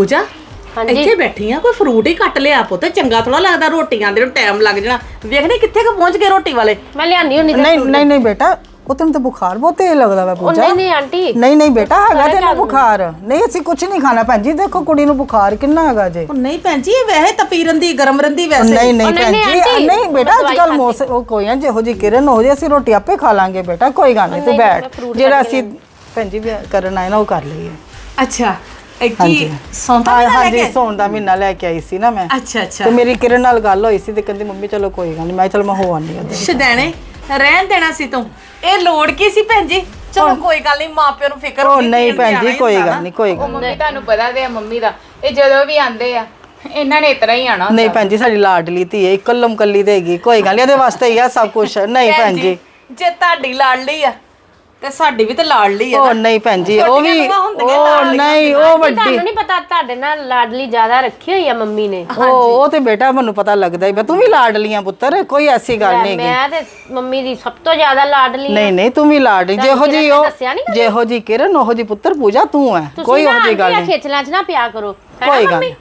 ਪੂਜਾ? ਹਾਂਜੀ। ਇੱਥੇ ਬੈਠੀ ਆ ਕੋਈ ਫਰੂਟ ਹੀ ਕੱਟ ਲਿਆ ਪੁੱਤ ਚੰਗਾ ਥੋੜਾ ਲੱਗਦਾ ਰੋਟੀਆਂ ਦੇ ਨੂੰ ਟਾਈਮ ਲੱਗ ਜਾਣਾ। ਵੇਖਦੇ ਕਿੱਥੇ ਕੁ ਪਹੁੰਚ ਗਏ ਰੋਟੀ ਵਾਲੇ? ਮੈਂ ਲਿਆਨੀ ਹੁੰਨੀ ਨਹੀਂ ਨਹੀਂ ਨਹੀਂ ਬੇਟਾ ਉਹ ਤੈਨੂੰ ਤਾਂ ਬੁਖਾਰ ਬਹੁਤ ਤੇਜ਼ ਲੱਗਦਾ ਵਾ ਪੂਜਾ। ਨਹੀਂ ਨਹੀਂ ਆਂਟੀ। ਨਹੀਂ ਨਹੀਂ ਬੇਟਾ ਹੈਗਾ ਤੈਨੂੰ ਬੁਖਾਰ। ਨਹੀਂ ਅਸੀਂ ਕੁਝ ਨਹੀਂ ਖਾਣਾ ਭੈਣ ਜੀ ਦੇਖੋ ਕੁੜੀ ਨੂੰ ਬੁਖਾਰ ਕਿੰਨਾ ਹੈਗਾ ਜੇ। ਉਹ ਨਹੀਂ ਭੈਣ ਜੀ ਇਹ ਵੈਸੇ ਤਪੀ ਰਹਿੰਦੀ ਗਰਮ ਰਹਿੰਦੀ ਵੈਸੇ ਨਹੀਂ ਨਹੀਂ ਭੈਣ ਜੀ ਆਂਟੀ, ਨਹੀਂ ਬੇਟਾ ਅੱਜ ਕੱਲ ਮੌਸਮ ਉਹ ਕੋਈ ਨਾ ਜਿਹੋ ਜੀ ਕਿਰਨ ਹੋ ਜੇ ਅਸੀਂ ਰੋਟੀ ਆਪੇ ਖਾ ਲਾਂਗੇ ਬੇਟਾ ਕੋਈ ਗੱਲ ਨਹੀਂ ਤੂੰ ਬੈਠ। ਜਿਹੜਾ ਅਸੀਂ ਭੈਣ ਜੀ ਕਰਨ ਆਏ ਨਾ ਉਹ ਕਰ ਲਈਏ। ਅੱਛਾ। ਹਾਂਜੀ। ਕੀ ਸੌਂਦਾ ਹਾਂ, ਵੀ ਨਾ ਲੈ ਹਾਂਜੀ ਕੇ ਸੌਣ ਦਾ ਮਹੀਨਾ ਲੈ ਕੇ ਆਈ ਸੀ ਨਾ ਮੈਂ। ਅੱਛਾ ਅੱਛਾ। ਤੇ ਮੇਰੀ ਕਿਰਨ ਨਾਲ ਗੱਲ ਹੋਈ ਸੀ ਤੇ ਕਹਿੰਦੀ ਮੰਮੀ ਚਲੋ ਕੋਈ ਗੱਲ ਨਹੀਂ ਮੈਂ ਕਿਹਾ ਚਲ ਮੈਂ ਹੋ ਆਨੀ ਆ ਸ਼ਦੈਣੇ ਰਹਿਣ ਦੇਣਾ ਸੀ ਤੂੰ। ਇਹ ਲੋੜ ਕੀ ਸੀ ਭੈਣ ਜੀ? ਚਲੋ ਕੋਈ ਗੱਲ ਨਹੀਂ ਮਾਪਿਆਂ ਨੂੰ ਫਿਕਰ ਉਹ ਹੁੰਦੀ, ਨਹੀਂ ਧੀਆਂ ਭੈਣ ਨੂੰ ਜੀ ਜਾਣਾ ਹੀ ਕੋਈ ਹੁੰਦਾ ਗੱਲ ਨਾ। ਨਹੀਂ ਕੋਈ ਉਹ ਗੱਲ ਮੰਮੀ ਤੁਹਾਨੂੰ ਪਤਾ ਤੇ ਆ ਮੰਮੀ ਦਾ। ਇਹ ਜਦੋਂ ਵੀ ਆਂਦੇ ਆ ਇਹਨਾਂ ਨੇ ਇਤਰਾ ਹੀ ਆਣਾ ਨਹੀਂ ਭੈਣ ਜੀ ਸਾਡੀ ਲਾਡਲੀ ਧੀ ਹੈ ਇਕੱਲਮ ਕੱਲੀ ਦੇਗੀ ਕੋਈ ਗੱਲ ਨਹੀਂ ਇਹਦੇ ਵਾਸਤੇ ਹੀ ਆ ਸਭ ਕੁਝ ਨਹੀਂ ਭੈਣ ਜੀ। ਜੇ ਤੁਹਾਡੀ ਲਾਡਲੀ ਆ ਤੇ ਸਾਡੀ ਵੀ ਤੇ ਲਾਡਲੀ ਆ ਉਹ ਨਾ। ਨਹੀਂ ਭੈਣ ਜੀ ਉਹ ਵੀ ਹੁੰਦੀਆਂ, ਉਹ ਲਾਡਲੀਆਂ ਨਹੀਂ ਉਹ ਵੱਡੀ ਤੁਹਾਨੂੰ ਨਹੀਂ ਪਤਾ ਤੁਹਾਡੇ ਨਾਲ ਲਾਡਲੀ ਜ਼ਿਆਦਾ ਰੱਖੀ ਹੋਈ ਆ ਮੰਮੀ ਨੇ। ਉਹ ਉਹ ਤੇ ਬੇਟਾ ਮੈਨੂੰ ਪਤਾ ਲੱਗਦਾ ਹੀ ਤੂੰ ਵੀ ਲਾਡਲੀਆਂ ਪੁੱਤਰ ਕੋਈ ਐਸੀ ਗੱਲ ਨਹੀਂ ਹੈਗੀ। ਮੈਂ ਤੇ ਮੰਮੀ ਦੀ ਸਭ ਤੋਂ ਜ਼ਿਆਦਾ ਲਾਡਲੀ। ਨਹੀਂ ਨਹੀਂ ਤੂੰ ਵੀ ਲਾਡਲੀ ਜਿਹੋ ਜੀ ਉਹ ਨੇ ਦੱਸਿਆ ਨੀ ਜਿਹੋ ਜੀ ਕਿਰਨ ਉਹੋ ਜੀ ਪੁੱਤਰ ਪੂਜਾ ਤੂੰ ਹੈ ਤੁਸੀਂ ਕੋਈ ਨਾ ਉਹੋ ਜੀ ਗੱਲ ਆਂਟੀ ਨਹੀਂ। ਖੇਚਲਾਂ 'ਚ ਨਾ ਪਿਆ ਕਰੋ। ਹੈ ਨਾ ਕੋਈ ਗੱਲ ਮੰਮੀ? ਨਹੀਂ।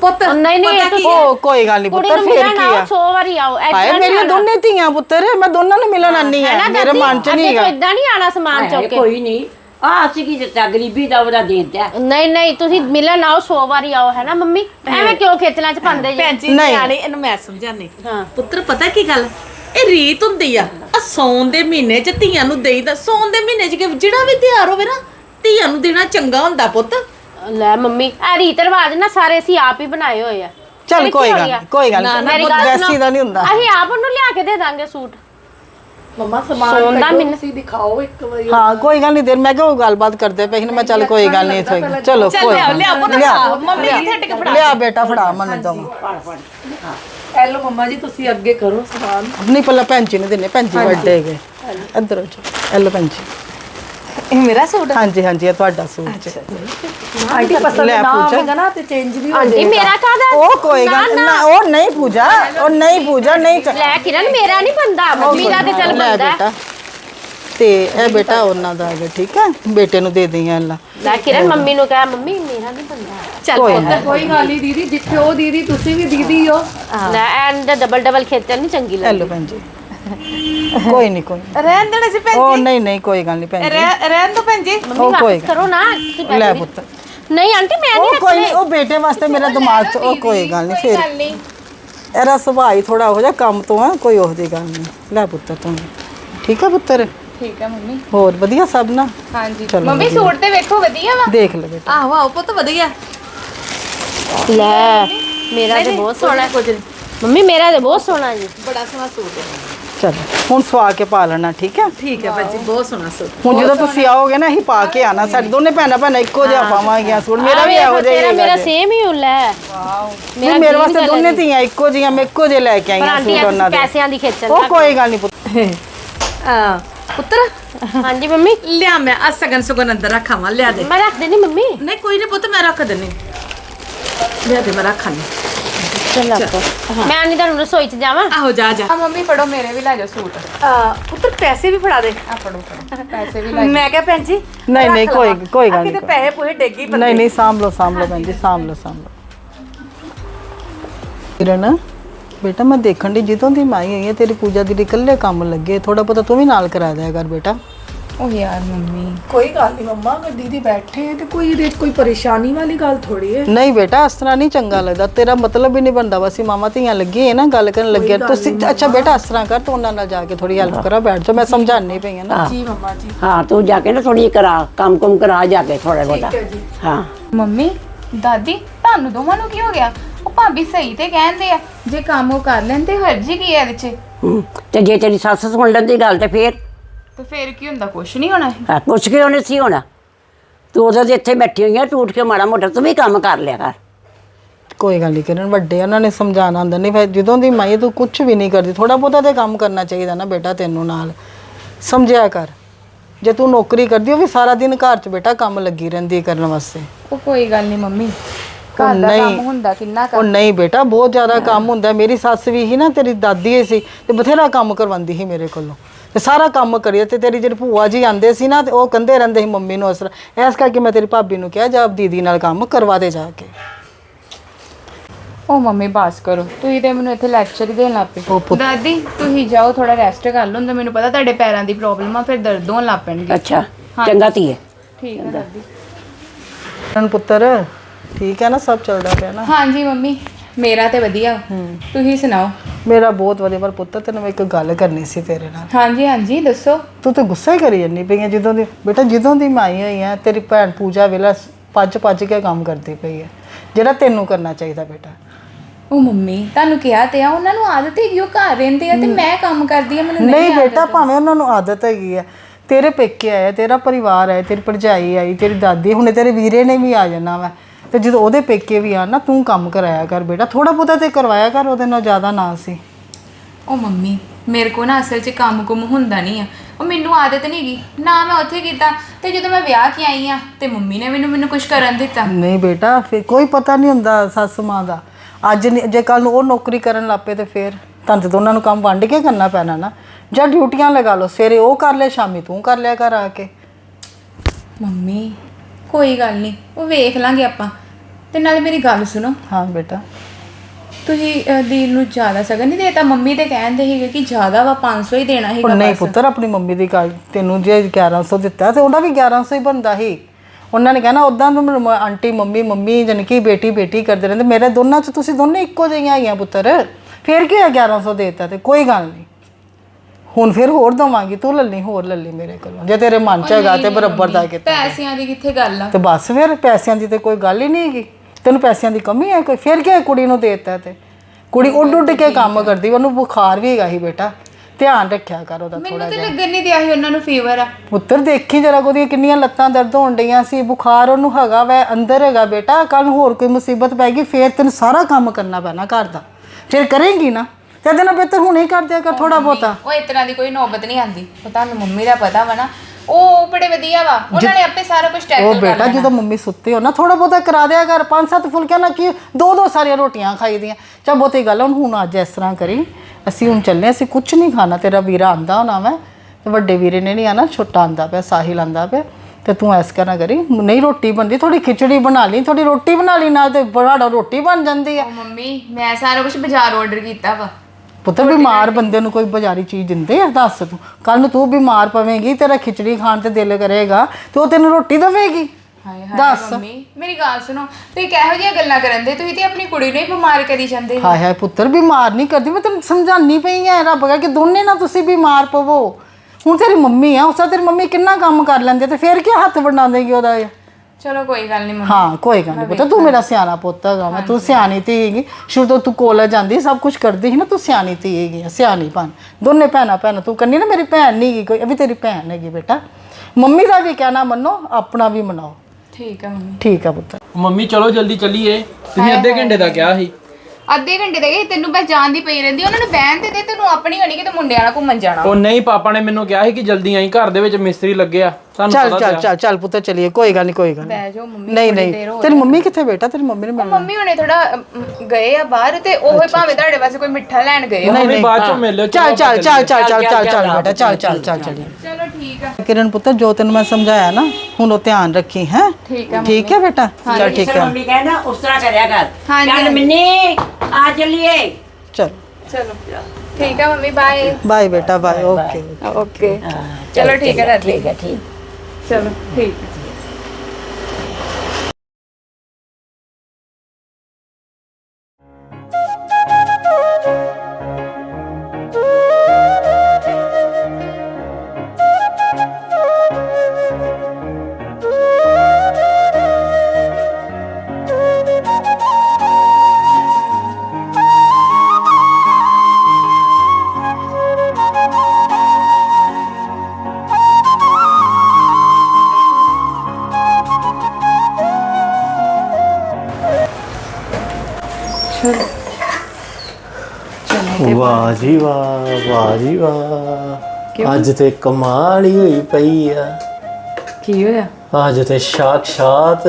ਪੁੱਤ ਨਹੀਂ ਨਹੀਂ ਪਤਾ ਕੀ ਉਹ ਕੋਈ ਗੱਲ ਨਹੀਂ ਕੁੜੀ ਪੁੱਤਰ ਨੂੰ ਫੇਰ ਮਿਲਣ ਕੀ ਆਓ ਆ 100 ਵਾਰੀ ਆਓ ਨੀ ਮੇਰੀਆਂ। ਦੋਨੇ ਧੀਆਂ ਪੁੱਤਰ ਮੈਂ ਦੋਨਾਂ ਨੂੰ ਮਿਲਣ ਆਨੀ ਹੈ ਮੇਰੇ? ਮਨ ਚ ਨਹੀਂ ਤੋਂ ਹੈਗਾ। ਏਦਾਂ ਨਹੀਂ ਆਣਾ ਸਮਾਨ ਚੁੱਕ ਕੇ। ਕੋਈ ਨਹੀਂ ਆ ਅਸੀਂ ਕੀ ਦਿੱਤਾ ਗਰੀਬੀ ਦਾ ਉਹਦਾ ਦੇ ਦਿੱਤਾ ਨਹੀਂ ਨਹੀਂ ਤੁਸੀਂ ਮਿਲਣ ਆਓ 100 ਵਾਰੀ ਆਓ ਹੈ ਨਾ ਮੰਮੀ? ਐਵੇਂ ਕਿਉਂ ਖੇਚਲਾਂ 'ਚ ਪਾਉਂਦੇ ਜੀ? ਭੈਣ ਜੀ ਨਹੀਂ। ਨਿਆਣੇ ਇਹਨੂੰ ਮੈਂ ਸਮਝਾਨੀ ਹਾਂ। ਪੁੱਤਰ ਪਤਾ ਕੀ ਗੱਲ? ਇਹ ਰੀਤ ਹੁੰਦੀ ਆ ਆ ਸੌਣ ਦੇ ਮਹੀਨੇ ਚ ਧੀਆਂ ਨੂੰ ਦੇਈਦਾ ਸੌਣ ਦੇ ਮਹੀਨੇ ਚ ਕਿ ਜਿਹੜਾ ਵੀ ਤਿਉਹਾਰ ਹੋਵੇ ਨਾ ਧੀਆਂ ਨੂੰ ਦੇਣਾ ਚੰਗਾ ਹੁੰਦਾ ਪੁੱਤ। ਲੈ ਮੰਮੀ ਇਹ ਰੀਤ ਰਿਵਾਜ ਨਾ ਸਾਰੇ ਅਸੀਂ ਆਪ ਹੀ ਬਣਾਏ ਹੋਏ ਆ। ਚੱਲ ਕੋਈ ਗੱਲ ਕੋਈ ਗੱਲ ਨਾ, ਨਹੀਂ ਨਾ, ਮੇਰੀ ਗੱਲ ਵੈਸੀ। ਦਾ ਨਹੀਂ ਹੁੰਦਾ। ਅਸੀਂ ਆਪ ਉਹਨੂੰ ਲਿਆ ਕੇ ਦੇ ਦਾਂਗੇ ਸੂਟ। ਮਮਾ ਸੌਣ ਦਾ ਮੈਨੂੰ ਦਿਖਾਓ ਇੱਕ ਵਾਰੀ। ਹਾਂ ਕੋਈ ਗੱਲ ਨਹੀਂ ਦੇਰ ਮੈਂ ਕਿਹਾ ਉਹ ਗੱਲਬਾਤ ਕਰਦੇ ਪਏ ਸੀ ਨਾ ਮੈਂ ਚੱਲ ਕੋਈ ਗੱਲ ਨਹੀਂ ਇੱਥੇ ਚਲੋ ਚੱਲ ਕੋਈ ਲਿਆ ਗੱਲ ਲਿਆ ਪੁੱਤ ਲਿਆ। ਖਾ, ਮੰਮੀ ਕਿੱਥੇ ਟਿਕ ਫੜਾ ਲਿਆ ਬੇਟਾ ਫੜਾ ਮੈਨੂੰ ਦੋ ਹੈਲੋ ਮਮਾ ਜੀ ਤੁਸੀਂ ਅੱਗੇ ਕਰੋ ਸਵਾਲ ਨਹੀਂ ਪਹਿਲਾਂ ਭੈਣ ਜੀ ਨੂੰ ਦਿੰਨੇ ਭੈਣ ਜੀ ਵੱਡੇ ਹੈਗੇ। ਇੱਧਰ ਹੋ ਜਾਓ। ਹੈਲੋ ਭੈਣ ਜੀ। ਇਹ ਮੇਰਾ ਸੂਟ ਹਾਂਜੀ ਹਾਂਜੀ ਇਹ ਤੁਹਾਡਾ ਸੂਟ ਹੈ। ਆਂਟੀ ਪਸੰਦ ਲੈ ਨਾ। ਹੋਵੇਗਾ ਨਾ ਤੇ ਚੇਂਜ ਵੀ ਹੋ ਆਂਟੀ ਮੇਰਾ ਕਾਹਦਾ? ਉਹ ਕੋਈ ਗੱਲ ਨਾ ਉਹ ਨਹੀਂ ਪੂਜਾ ਉਹ ਨਹੀਂ ਪੂਜਾ ਨਹੀਂ ਲੈ ਕਿਰਨ ਮੇਰਾ ਨਹੀਂ ਬੰਦਾ। ਮੰਮੀ ਦਾ ਤੇ ਚੱਲ ਲੈ ਬੰਦਾ। ਬੇਟਾ। ਤੇ ਇਹ ਬੇਟਾ ਉਹਨਾਂ ਦਾ ਹੈਗਾ ਠੀਕ ਹੈ? ਬੇਟੇ ਨੂੰ ਦੇ ਦੇਈਂ ਅੱਲਾ ਲੈ ਕਿਰਨ ਮੰਮੀ ਨੂੰ ਕਹਿ ਮੰਮੀ ਮੇਰਾ ਨਹੀਂ ਬੰਦਾ। ਚੱਲ ਕੋਈ ਪੁੱਤ ਨਾ। ਕੋਈ ਗੱਲ ਨਹੀਂ ਦੀਦੀ ਜਿੱਥੇ ਉਹ ਦੀਦੀ ਤੁਸੀਂ ਵੀ ਦੀਦੀ ਹੋ। ਲੈ ਐਂਡ ਡਬਲ ਡਬਲ ਖੇਚਲ ਨਹੀਂ ਚੰਗੀ ਲੱਗਦੀ। ਹੈਲੋ ਭੈਣ ਜੀ। ਕੋਈ ਨਹੀਂ ਕੋਈ ਨੀ। ਰਹਿਣ ਦੇਣਾ ਸੀ ਭੈਣ ਉਹ ਨਹੀਂ ਨਹੀਂ ਕੋਈ ਗੱਲ ਨਹੀਂ ਭੈਣ ਜੀ। ਰਹਿ- ਰਹਿਣ ਦੋ ਭੈਣ ਜੀ। ਮੰਮੀ ਉਹ ਕੋਈ ਵਾਪਸ ਕਰੋ ਨਾ ਤੁਸੀਂ ਲੈ ਪੈਸੇ ਪੁੱਤ। ਨਹੀਂ ਆਂਟੀ ਮੈਂ ਉਹ ਨਹੀਂ ਕੋਈ ਨਹੀਂ ਉਹ ਬੇਟੇ ਵਾਸਤੇ ਮੇਰਾ ਦਿਮਾਗ 'ਚ ਉਹ ਕੋਈ ਗੱਲ ਨਹੀਂ ਫਿਰ ਇਹਦਾ ਸੁਭਾਅ ਹੀ ਥੋੜਾ ਹੋ ਜਾ ਕੰਮ ਤੋਂ ਆ ਕੋਈ ਉਹ ਦੀ ਗੱਲ ਨਹੀਂ ਲੈ ਪੁੱਤਰ ਤੂੰ। ਠੀਕ ਹੈ ਪੁੱਤਰ? ਠੀਕ ਆ ਮੰਮੀ। ਹੋਰ ਵਧੀਆ ਸਭ ਨਾ? ਹਾਂਜੀ। ਚਲੋ ਮੰਮੀ ਸੂਟ ਤੇ ਵੇਖੋ ਵਧੀਆ ਵਾ? ਦੇਖ ਲੈ ਬੇਟਾ। ਆਹੋ ਆਹੋ ਪੁੱਤ ਵਧੀਆ। ਲੈ ਮੇਰਾ ਤੇ ਬਹੁਤ ਸੋਹਣਾ ਹੈ। ਕੁਝ ਮੰਮੀ ਮੇਰਾ ਤੇ ਬਹੁਤ ਸੋਹਣਾ ਜੀ। ਬੜਾ ਸੋਹਣਾ ਸੂਟ ਹੈ। ਚਲ ਹੁਣ ਸਵਾ ਕੇ ਪਾ ਲੈਣਾ ਠੀਕ ਹੈ? ਠੀਕ ਹੈ ਭੈਣ ਜੀ ਬਹੁਤ ਸੋਹਣਾ ਸੂਟ। ਹੁਣ ਜਦੋਂ ਤੁਸੀਂ ਆਓਗੇ ਨਾ ਅਸੀਂ ਪਾ ਕੇ ਆਣਾ ਸਾਡੇ ਦੋਨੇ ਭੈਣਾਂ ਭੈਣਾਂ ਇੱਕੋ ਜਿਹਾ ਪਾਵਾਂਗੀਆਂ ਸੂਟ। ਮੇਰਾ ਵੀ ਇਹੋ ਜਿਹਾ ਹੀ ਤੇਰਾ ਮੇਰਾ। ਸੇਮ ਹੀ ਹੁੱਲਾ ਹੈ ਵਾਓ। ਨਹੀਂ ਮੇਰੇ ਵਾਸਤੇ ਦੋਨੇ ਧੀਆਂ ਇੱਕੋ ਜਿਹੀਆਂ ਮੈਂ ਇੱਕੋ ਜਿਹੇ ਲੈ ਕੇ ਆਈਆਂ ਸੂਟ ਉਹਨਾਂ ਦੇ। ਪੈਸਿਆਂ ਦੀ ਖੇਚਲ ਉਹ ਕੋਈ ਗੱਲ ਨਹੀਂ ਪੁੱਤ। ਆ ਪੁੱਤਰ? ਹਾਂਜੀ ਮੰਮੀ। ਲਿਆ ਮੈਂ ਆ ਸਗਨ ਸੁਗਨ ਅੰਦਰ ਰੱਖਾਵਾਂ ਲਿਆ ਦੇ। ਮੈਂ ਰੱਖ ਦੇਣੀ ਮੰਮੀ। ਨਹੀਂ ਕੋਈ ਨਹੀਂ ਪੁੱਤ ਮੈਂ ਰੱਖ ਦਿੰਨੀ ਲਿਆ ਦੇ ਮੈਂ ਰੱਖਾਂ ਚੱਲ ਆਪੋ ਮੈਂ ਨਹੀਂ ਤੁਹਾਨੂੰ ਰਸੋਈ ਚ ਜਾਵਾਂ। ਆਹੋ ਜਾ ਜਾ। ਆ ਮੰਮੀ ਫੜੋ ਮੇਰੇ ਵੀ ਲੈ ਜਾਓ ਸੂਟ। ਆ ਪੁੱਤਰ ਪੈਸੇ ਵੀ ਫੜਾ ਦੇ। ਆ ਫੜੋ ਫੜੋ। ਪੈਸੇ ਵੀ ਲੈ ਮੈਂ ਕਿਹਾ ਭੈਣ ਜੀ ਨਹੀਂ ਨਹੀਂ ਕੋਈ। ਕੋਈ ਗੱਲ ਕਿਤੇ ਨਹੀਂ ਪੈਸੇ ਪੂਹੇ ਡੇਗੀ ਨਹੀਂ ਨਹੀਂ ਸਾਂਭ ਲਓ ਸਾਂਭ ਲਓ ਭੈਣ ਜੀ ਸਾਂਭ ਲਓ ਸਾਂਭ ਲਓ। ਕਿਰਨ ਬੇਟਾ ਮੈਂ ਦੇਖਣ ਦੀ ਜਦੋਂ ਦੀ ਮਾਈ ਹੋਈ ਹੈ ਤੇਰੀ ਪੂਜਾ ਦੀ ਇਕੱਲੇ ਕੰਮ ਲੱਗੇ ਥੋੜਾ ਬਹੁਤਾ ਤੂੰ ਵੀ ਨਾਲ ਕਰਾ ਦਿਆ ਕਰ ਬੇਟਾ। ਉਹ ਯਾਰ ਮੰਮੀ। ਕੋਈ ਗੱਲ ਨਹੀਂ ਮੰਮਾ ਅਗਰ ਦੀਦੀ ਬੈਠੇ ਤੇ ਕੋਈ ਇਹਦੇ 'ਚ ਕੋਈ ਪਰੇਸ਼ਾਨੀ ਵਾਲੀ ਗੱਲ ਥੋੜੀ ਹੈ ਨਹੀਂ ਬੇਟਾ ਇਸ ਤਰ੍ਹਾਂ ਨਹੀਂ ਚੰਗਾ ਲੱਗਦਾ। ਤੇਰਾ ਮਤਲਬ ਹੀ ਨਹੀਂ ਬਣਦਾ। ਵਸੀ ਮਾਮਾ ਧੀਆਂ ਲੱਗੀ ਹੈ ਨਾ ਗੱਲ ਕਰਨ ਲੱਗਿਆ। ਤੁਸੀਂ ਅੱਛਾ ਬੇਟਾ ਇਸ ਤਰ੍ਹਾਂ ਕਰ ਤੂੰ ਉਹਨਾਂ ਨਾਲ ਜਾ ਕੇ ਥੋੜੀ ਹੈਲਪ ਕਰਾ ਬੈਠ ਜਾ ਮੈਂ ਸਮਝਾਣੀ ਪਈ ਹਾਂ ਨਾ। ਜੀ ਮੰਮਾ ਜੀ। ਹਾਂ ਤੂੰ ਜਾ ਕੇ ਨਾ ਥੋੜੀ ਕਰਾ ਕੰਮ ਕੁਮ ਕਰਾ ਜਾ ਕੇ ਥੋੜਾ ਬਹੁਤਾ। ਹਾਂ ਮੰਮੀ ਦਾਦੀ ਤੁਹਾਨੂੰ ਦੋਵਾਂ ਨੂੰ ਕੀ ਹੋ ਗਿਆ? ਉਹ ਭਾਬੀ ਸਹੀ ਤੇ ਕਹਿੰਦੇ ਆ ਜੇ ਕੰਮ ਉਹ ਕਰ ਲੈਣ ਤੇ ਹਰਜੀ ਕੀ ਹੈ ਇਹਦੇ 'ਚ। ਤੇ ਜੇ ਤੇਰੀ ਸੱਸ ਸੁਣ ਲੈਂਦੀ ਗੱਲ ਤੇ ਫੇਰ? ਤੇ ਫੇਰ ਕੀ ਹੁੰਦਾ ਕੁਛ ਨਹੀਂ ਹੋਣਾ ਹਾਂ, ਪੁੱਛ ਕੇ ਉਹਨੇ ਸੀ ਹੋਣਾ? ਤੂੰ ਉਹਦੇ ਦੇ ਇੱਥੇ ਬੈਠੀ ਹੋਈ ਆ ਟੂਟ ਕੇ ਮਾੜਾ ਮੋਟਾ ਤੂੰ ਵੀ ਕੰਮ ਕਰ ਲਿਆ ਕਰ। ਕੋਈ ਗੱਲ ਨਹੀਂ ਕਰਨ ਵੱਡੇ ਆ, ਉਹਨਾਂ ਨੇ ਸਮਝਾਉਣਾ ਹੁੰਦਾ। ਨਹੀਂ ਫਿਰ ਜਦੋਂ ਦੀ ਮਾਈ ਤੂੰ ਕੁਝ ਵੀ ਨਹੀਂ ਕਰਦੀ ਥੋੜਾ ਬਹੁਤਾ ਤੇ ਕੰਮ ਕਰਨਾ ਚਾਹੀਦਾ ਨਾ ਬੇਟਾ ਤੈਨੂੰ ਨਾਲ। ਸਮਝਿਆ ਕਰ। ਜੇ ਤੂੰ ਨੌਕਰੀ ਕਰਦੀ ਉਹ ਵੀ ਸਾਰਾ ਦਿਨ ਘਰ 'ਚ ਬੇਟਾ ਕੰਮ ਲੱਗੀ ਰਹਿੰਦੀ ਹੈ ਕਰਨ ਵਾਸਤੇ। ਉਹ ਕੋਈ ਗੱਲ ਨਹੀਂ ਮੰਮੀ ਘਰ ਦਾ ਕੰਮ ਹੁੰਦਾ ਕਿੰਨਾ ਉਹ ਨਹੀਂ ਬੇਟਾ ਬਹੁਤ ਜ਼ਿਆਦਾ ਕੰਮ ਹੁੰਦਾ। ਮੇਰੀ ਸੱਸ ਵੀ ਹੀ ਨਾ ਤੇਰੀ ਦਾਦੀ ਹੀ ਸੀ ਤੇ ਬਥੇਰਾ ਕੰਮ ਕਰਵਾਉਂਦੀ ਸੀ ਮੇਰੇ ਕੋਲੋਂ। ਤੇ ਸਾਰਾ ਕੰਮ ਕਰੀਏ ਤੇ ਤੇਰੀ ਜਿਹੜੀ ਭੂਆ ਜੀ ਆਂਦੇ ਸੀ ਨਾ ਤੇ ਉਹ ਕਹਿੰਦੇ ਰਹਿੰਦੇ ਸੀ ਮੰਮੀ ਨੂੰ ਤਰ੍ਹਾਂ ਇਸ ਕਰਕੇ ਮੈਂ ਤੇਰੀ ਭਾਬੀ ਨੂੰ ਕਿਹਾ ਜਾ ਦੀਦੀ ਨਾਲ ਕੰਮ ਕਰਵਾ ਦੇ ਜਾ ਕੇ। ਉਹ ਮੰਮੀ ਬਾਸ ਕਰੋ। ਤੁਸੀਂ ਤੇ ਮੈਨੂੰ ਇੱਥੇ ਲੈਕਚਰ ਹੀ ਦੇਣ ਲੱਗ ਉਹ ਪਏ ਪੁੱਤ- ਦਾਦੀ ਤੁਸੀਂ ਜਾਓ ਥੋੜਾ ਰੈਸਟ ਕਰ ਲਓ ਹੁੰਦਾ ਮੈਨੂੰ ਪਤਾ ਤੁਹਾਡੇ ਪੈਰਾਂ ਦੀ ਪ੍ਰੋਬਲਮ ਆ ਫਿਰ ਦਰਦ ਹੋਣ ਲੱਗ ਪੈਣਗੇ। ਅੱਛਾ ਚੰਗਾ ਧੀਏ। ਠੀਕ ਹੈ ਦਾਦੀ। ਹੁਣ ਪੁੱਤਰ ਠੀਕ ਹੈ ਨਾ ਸਭ ਚੱਲਦਾ ਪਿਆ ਨਾ? ਹਾਂਜੀ ਮੰਮੀ। ਮੇਰਾ ਤੇ ਵਧੀਆ। ਤੁਸੀਂ ਸੁਣਾਓ? ਮੇਰਾ ਬਹੁਤ ਵਧੀਆ ਪਰ ਪੁੱਤਰ ਤੈਨੂੰ ਮੈਂ ਇੱਕ ਗੱਲ ਕਰਨੀ ਸੀ ਤੇਰੇ ਨਾਲ। ਹਾਂਜੀ ਹਾਂਜੀ ਦੱਸੋ। ਤੂੰ ਤੇ ਗੁੱਸਾ ਹੀ ਕਰੀ ਜੰਨੀ ਪਈ ਹੈ ਜਦੋਂ ਦੀ ਬੇਟਾ ਜਦੋਂ ਦੀ ਮੈਂ ਆਈ ਹੋਈ ਹੈ ਤੇਰੀ ਭੈਣ ਪੂਜਾ ਵੇਲਾ ਪੱਜ ਪੱਜ ਕੇ ਕੰਮ ਕਰਦੀ ਪਈ ਹੈ ਜਿਹੜਾ ਤੈਨੂੰ ਕਰਨਾ ਚਾਹੀਦਾ ਬੇਟਾ। ਉਹ ਮੰਮੀ ਤੁਹਾਨੂੰ ਕਿਹਾ ਤੇ ਆ ਉਹਨਾਂ ਨੂੰ ਆਦਤ ਹੈਗੀ ਉਹ ਘਰ ਰਹਿੰਦੇ ਆ ਤੇ ਮੈਂ ਕੰਮ ਕਰਦੀ ਆ ਮੈਨੂੰ ਨਹੀਂ ਬੇਟਾ ਭਾਵੇਂ ਉਹਨਾਂ ਨੂੰ ਆਦਤ ਹੈਗੀ ਹੈ ਤੇਰੇ ਪੇਕੇ ਆਇਆ ਤੇਰਾ ਪਰਿਵਾਰ ਆਇਆ ਤੇਰੀ ਭਰਜਾਈ ਆਈ ਤੇਰੀ ਦਾਦੀ ਹੁਣੇ ਤੇਰੇ ਵੀਰੇ ਨੇ ਵੀ ਆ ਜਾਣਾ ਵਾ। ਤੇ ਜਦੋਂ ਉਹਦੇ ਪੇਕੇ ਵੀ ਆ ਨਾ ਤੂੰ ਕੰਮ ਕਰਾਇਆ ਕਰ ਬੇਟਾ ਥੋੜਾ ਬਹੁਤਾ ਤੇ ਕਰਵਾਇਆ ਕਰ ਉਹਦੇ ਨਾਲ ਜ਼ਿਆਦਾ ਨਾ ਸੀ। ਉਹ ਮੰਮੀ ਮੇਰੇ ਕੋ ਨਾ ਅਸਲ 'ਚ ਕੰਮ ਕੁਮ ਹੁੰਦਾ ਨਹੀਂ ਆ। ਉਹ ਮੈਨੂੰ ਆਦਤ ਨਹੀਂ ਗਈ ਨਾ ਮੈਂ ਉੱਥੇ ਕੀਤਾ ਤੇ ਜਦੋਂ ਮੈਂ ਵਿਆਹ ਕੇ ਆਈ ਆ ਤੇ ਮੰਮੀ ਨੇ ਮੈਨੂੰ ਮੈਨੂੰ ਕੁਝ ਕਰਨ ਦਿੱਤਾ। ਨਹੀਂ ਬੇਟਾ ਫਿਰ ਕੋਈ ਪਤਾ ਨਹੀਂ ਹੁੰਦਾ ਸੱਸ ਮਾਂ ਦਾ। ਅੱਜ ਨਹੀਂ- ਜੇ ਕੱਲ ਨੂੰ ਉਹ ਨੌਕਰੀ ਕਰਨ ਲੱਪੇ ਤੇ ਫਿਰ ਤੁਹਾਨੂੰ ਤੇ ਦੋਨਾਂ ਨੂੰ ਕੰਮ ਵੰਡ ਕੇ ਕਰਨਾ ਪੈਣਾ ਨਾ ਜਾਂ ਡਿਊਟੀਆਂ ਲਗਾ ਲਓ ਸਵੇਰੇ ਉਹ ਕਰ ਲੈ ਸ਼ਾਮੀ ਤੂੰ ਕਰ ਲਿਆ ਕਰ ਆ ਕੇ। ਮੰਮੀ ਕੋਈ ਗੱਲ ਨਹੀਂ ਉਹ ਵੇਖ ਲਾਂਗੇ ਆਪਾਂ। ਤੇ ਨਾਲੇ ਮੇਰੀ ਗੱਲ ਸੁਣੋ। ਹਾਂ ਬੇਟਾ। ਤੁਸੀਂ ਅਹ, ਦੀਨ ਨੂੰ ਜ਼ਿਆਦਾ ਸਗਨ ਨਹੀਂ ਦੇਤਾ? ਮੰਮੀ ਤੇ ਕਹਿੰਦੇ ਸੀਗੇ ਕਿ ਜ਼ਿਆਦਾ ਵਾ 500 ਹੀ ਦੇਣਾ ਪਰ ਸੀਗਾ ਨਹੀਂ ਪੁੱਤਰ ਆਪਣੀ ਮੰਮੀ ਦੀ ਗੱਲ ਤੈਨੂੰ ਜੇ 1100 ਦਿੱਤਾ ਤੇ ਉਹਦਾ ਵੀ 1100 ਹੀ ਬਣਦਾ ਸੀ। ਉਹਨਾਂ ਨੇ ਕਹਿਣਾ ਉਦਾਂ ਤਾਂ ਮੈਨੂੰ ਮ- ਆਂਟੀ ਮੰਮੀ ਮੰਮੀ ਜਾਣੀ ਕਿ ਬੇਟੀ ਬੇਟੀ ਕਰਦੇ ਰਹਿੰਦੇ। ਮੇਰੇ ਦੋਨਾਂ ਚ ਤੁਸੀਂ ਦੋਨੇ ਇੱਕੋ ਜਿਹੀਆਂ ਆਈਆਂ ਪੁੱਤਰ। ਫੇਰ ਕੀ ਹੋਇਆ 1100 ਦੇਤਾ ਤੇ ਕੋਈ ਗੱਲ ਨਹੀਂ। ਹੁਣ ਫਿਰ ਹੋਰ ਦਵਾਂਗੀ ਤੂੰ ਲੱਲੀ ਹੋਰ ਲੱਲੀ ਮੇਰੇ ਕੋਲੋਂ। ਜੇ ਤੇਰੇ ਮਨ ਚ ਹੈਗਾ ਤੇ ਬਰਾਬਰ ਦਾ ਕੀਤਾ। ਪੈਸਿਆਂ ਦੀ ਕਿੱਥੇ ਗੱਲ ਆ? ਤੇ ਬਸ ਫਿਰ ਪੈਸਿਆਂ ਦੀ ਤੇ ਕੋਈ ਗੱਲ ਹੀ ਨਹੀਂ ਹੈਗੀ। ਤੈਨੂੰ ਪੈਸਿਆਂ ਦੀ ਕਮੀ ਹੈ ਕੋਈ? ਫਿਰ ਕੀ ਹੋਇਆ ਕੁੜੀ ਨੂੰ ਦੇਤਾ ਤੇ? ਕੁੜੀ ਉੱਡ ਉੱਡ ਕੇ ਕੰਮ ਕਰਦੀ ਉਹਨੂੰ ਬੁਖਾਰ ਵੀ ਹੈਗਾ ਸੀ ਬੇਟਾ। ਧਿਆਨ ਰੱਖਿਆ ਕਰ ਉਹਦਾ ਮੈਨੂੰ ਤੇ ਲੱਗਣ ਨਹੀਂ ਦਿਆ ਸੀ ਉਹਨਾਂ ਨੂੰ ਫੀਵਰ ਆ। ਪੁੱਤਰ ਦੇਖੀ ਜਰਾ ਉਹਦੀਆਂ ਕਿੰਨੀਆਂ ਲੱਤਾਂ ਦਰਦ ਹੋਣ ਡਈਆਂ ਸੀ। ਬੁਖਾਰ ਉਹਨੂੰ ਹੈਗਾ ਵੈ ਅੰਦਰ ਹੈਗਾ ਬੇਟਾ। ਕੱਲ ਹੋਰ ਕੋਈ ਮੁਸੀਬਤ ਪੈ ਗਈ ਫੇਰ ਤੈਨੂੰ ਸਾਰਾ ਕੰਮ ਕਰਨਾ ਪੈਣਾ ਘਰ ਦਾ। ਫਿਰ ਕਰੇਂਗੀ ਨਾ। ਤੇ ਇਹਦੇ ਨਾਲ ਬਿਹਤਰ ਹੁਣੇ ਹੀ ਕਰ ਦਿਆ ਕਰ ਥੋੜਾ ਬਹੁਤਾ। ਉਹ ਇਸ ਤਰ੍ਹਾਂ ਦੀ ਕੋਈ ਨੌਬਤ ਨਹੀਂ ਆਂਦੀ ਉਹ ਤੁਹਾਨੂੰ ਮੰਮੀ ਦਾ ਪਤਾ ਵਾ ਨਾ। ਉਹ ਬੜੇ ਵਧੀਆ ਵਾ। ਉਹਨਾਂ ਨੇ ਆਪੇ ਸਾਰਾ ਕੁਝ ਉਹ ਟੈਕਲ ਕਰ ਬੇਟਾ ਜਦੋਂ ਮੰਮੀ ਸੁੱਤੀ ਹੋ ਨਾ ਥੋੜਾ ਬਹੁਤਾ ਕਰਾ ਦਿਆ ਕਰ ਪੰਜ ਸੱਤ ਫੁਲਕਿਆਂ ਨਾਲ ਕੀ ਦੋ ਦੋ ਸਾਰੀਆਂ ਰੋਟੀਆਂ ਖਾਈ ਦੀਆਂ। ਚਾ ਬਹੁਤੀ ਗੱਲ ਆ, ਹੁਣ ਹੁਣ ਅੱਜ ਇਸ ਤਰ੍ਹਾਂ ਕਰੀ। ਅਸੀਂ ਹੁਣ ਚੱਲੇ ਅਸੀਂ ਕੁਝ ਨਹੀਂ ਖਾਣਾ ਤੇਰਾ ਵੀਰਾ ਆਂਦਾ ਹੋਣਾ ਮੈਂ ਤੇ ਵੱਡੇ ਵੀਰੇ ਨੇ ਨਹੀਂ ਆਣਾ ਛੋਟਾ ਆਂਦਾ ਪਿਆ ਸਾਹਿਲ ਆਂਦਾ ਪਿਆ। ਤੇ ਤੂੰ ਐਸ ਕਰਨਾ ਕਰੀ ਨਹੀਂ ਰੋਟੀ ਬਣਦੀ ਥੋੜੀ ਖਿਚੜੀ ਬਣਾ ਲਈ ਥੋੜੀ ਰੋਟੀ ਬਣਾ ਲਈ ਨਾਲ ਤੇ ਬੜਾ ਰੋਟੀ ਬਣ ਜਾਂਦੀ ਆ। ਉਹ ਮੰਮੀ ਮੈਂ ਸਾਰਾ ਕੁਝ ਬਾਜ਼ਾਰ ਆਰਡਰ ਕੀਤਾ ਵਾ। ਪੁੱਤਰ ਬਿਮਾਰ ਬੰਦੇ ਨੂੰ ਕੋਈ ਬਾਜ਼ਾਰੀ ਚੀਜ਼ ਦਿੰਦੇ ਆ ਦੱਸ ਤੂੰ। ਕੱਲ ਨੂੰ ਤੂੰ ਬਿਮਾਰ ਪਵੇਂਗੀ ਤੇਰਾ ਖਿਚੜੀ ਖਾਣ ਤੇ ਦਿਲ ਕਰੇਗਾ ਤੇ ਉਹ ਤੈਨੂੰ ਰੋਟੀ ਦੇਵੇਗੀ। ਹਾਏ ਹਾਏ ਮੰਮੀ ਮੇਰੀ ਗੱਲ ਸੁਣੋ ਤੁਸੀਂ ਕਿਹੋ ਜਿਹੀਆਂ ਗੱਲਾਂ ਕਰਨ ਦੇ ਤੁਸੀਂ ਤੇ ਆਪਣੀ ਕੁੜੀ ਨੂੰ ਹੀ ਬਿਮਾਰ ਕਰੀ ਜਾਂਦੇ ਹਾਏ ਹਾਏ ਪੁੱਤਰ ਬਿਮਾਰ ਨਹੀਂ ਕਰਦੀ ਮੈਂ ਤੈਨੂੰ ਸਮਝਾਉਣੀ ਪਈ ਐ ਰੱਬ ਕਹੇ ਕਿ ਦੋਨੇ ਨਾ ਤੁਸੀਂ ਬਿਮਾਰ ਪਵੋ। ਹੁਣ ਤੇਰੀ ਮੰਮੀ ਆ ਉਸਾ ਤੇਰੀ ਮੰਮੀ ਕਿੰਨਾ ਕੰਮ ਕਰ ਲੈਂਦੇ ਤੇ ਫੇਰ ਕੀ ਹੱਥ ਵੰਡਾ ਦੇਗੀ ਉਹਦਾ? ਇਹ? ਚਲੋ ਕੋਈ ਗੱਲ ਨਹੀਂ ਮੰਮੀ। ਹਾਂ ਕੋਈ ਗੱਲ ਨਹੀਂ ਪੁੱਤਰ ਤੂੰ ਮੇਰਾ ਸਿਆਣਾ ਪੁੱਤ ਹੈਗਾ। ਮੈਂ ਤੂੰ ਸਿਆਣੀ ਧੀ ਹੈਗੀ। ਸ਼ੁਰੂ ਤੋਂ ਤੂੰ ਕਾਲਜ ਜਾਂਦੀ ਸਭ ਕੁਝ ਕਰਦੀ ਸੀ ਨਾ ਤੂੰ ਸਿਆਣੀ ਧੀ ਹੈਗੀ ਆ, ਸਿਆਣੀ ਬਣ ਦੋਨੇ ਭੈਣਾਂ ਭੈਣਾਂ ਤੂੰ ਕੰਨੀ ਨਾ ਮੇਰੀ ਭੈਣ ਨਹੀਂ ਹੈਗੀ ਕੋਈ ਇਹ ਵੀ ਤੇਰੀ ਭੈਣ ਹੈਗੀ ਬੇਟਾ। ਮੰਮੀ ਦਾ ਵੀ ਕਹਿਣਾ ਮੰਨੋ ਆਪਣਾ ਵੀ ਮਨਾਓ। ਠੀਕ ਆ ਮੰਮੀ। ਠੀਕ ਆ ਪੁੱਤਰ ਮੰਮੀ ਚਲੋ ਜਲਦੀ ਚੱਲੀਏ। ਤੁਸੀਂ ਅੱਧੇ ਘੰਟੇ ਦਾ ਕਿਹਾ ਸੀ। ਅੱਧੇ ਘੰਟੇ ਦੇ ਗਏ ਤੈਨੂੰ ਬਸ ਜਾਣ ਦੀ ਪਈ ਰਹਿੰਦੀ ਉਹਨਾਂ ਨੂੰ ਬਹਿਣ ਦੇ ਦੇ ਤੈਨੂੰ ਆਪਣੀ ਹੋਣੀ ਕਿ ਤੇ ਮੁੰਡਿਆਂ ਨਾਲ ਘੁੰਮਣ ਜਾਣਾ। ਉਹ ਨਹੀਂ ਪਾਪਾ ਨੇ ਮੈਨੂੰ ਕਿਹਾ ਸੀ ਕਿ ਜਲਦੀ ਆਈ ਘਰ ਦੇ ਵਿੱਚ ਮਿਸਤਰੀ ਲੱਗੇ ਆ। ਤੁਹਾਨੂੰ ਚੱਲ ਪਤਾ ਚੱਲ ਚੱਲ ਚੱਲ ਪੁੱਤਰ ਚਲੀਏ ਕੋਈ ਗੱਲ ਨਹੀਂ ਕੋਈ ਗੱਲ ਨਹੀਂ। ਬਹਿ ਜਾਓ ਮੰਮੀ ਨਹੀਂ ਨਹੀਂ ਤੇਰੀ ਮੰਮੀ ਕਿੱਥੇ ਬੇਟਾ ਤੇਰੀ ਮੰਮੀ ਨੇ ਮਿਲਣਾ ਮੰਮੀ ਹੁਣੇ ਥੋੜਾ ਗਏ ਆ ਬਾਹਰ ਤੇ ਉਹ ਭਾਵੇਂ ਤੁਹਾਡੇ ਵਾਸਤੇ ਕੋਈ ਮਿੱਠਾ ਲੈਣ ਗਏ ਆ। ਮੰਮੀ ਬਾਅਦ ਚੋਂ ਮਿਲ ਲਿਓ ਚੱਲ ਚੱਲ ਚੱਲ ਚੱਲ ਚੱਲ ਚੱਲ ਚੱਲ ਬੇਟਾ ਚੱਲ ਚੱਲ ਚੱਲ ਚੱਲੀਏ। ਚਲੋ ਠੀਕ ਆ। ਕਿਰਨ ਪੁੱਤਰ ਜੋ ਤੈਨੂੰ ਮੈਂ ਸਮਝਾਇਆ ਨਾ ਹੁਣ ਉਹ ਧਿਆਨ ਰੱਖੀ ਹੈ? ਠੀਕ ਆ ਠੀਕ ਹੈ ਬੇਟਾ? ਚੱਲ ਠੀਕ ਹੈ। ਮੰਮੀ ਕਹਿੰਦਾ ਉਸ ਤਰ੍ਹਾਂ ਕਰਿਆ ਕਰ। ਹਾਂਜੀ, ਚੱਲ ਹਾਂਜੀ। ਮਿੰਨੀ ਆ ਚੱਲੀਏ। ਚਲ। ਚਲੋ। ਠੀਕ ਆ ਮੰਮੀ ਬਾਏ ਬਾਏ ਬੇਟਾ ਬਾਏ ਓਕੇ ਓਕੇ ਚਲੋ ਠੀਕ ਹੈ ਦਾਦੀ ਠੀਕ ਹੈ ਠੀਕ। ਚਲੋ ਠੀਕ ਹੈ ਵਾਹ ਜੀ ਵਾਹ ਵਾਹ ਜੀ ਵਾਹ। ਅੱਜ ਤੇ ਕਮਾਲ ਹੀ ਹੋਈ ਪਈ ਆ। ਕੀ ਹੋਇਆ? ਅੱਜ ਤੇ ਸਾਖਸ਼ਾਤ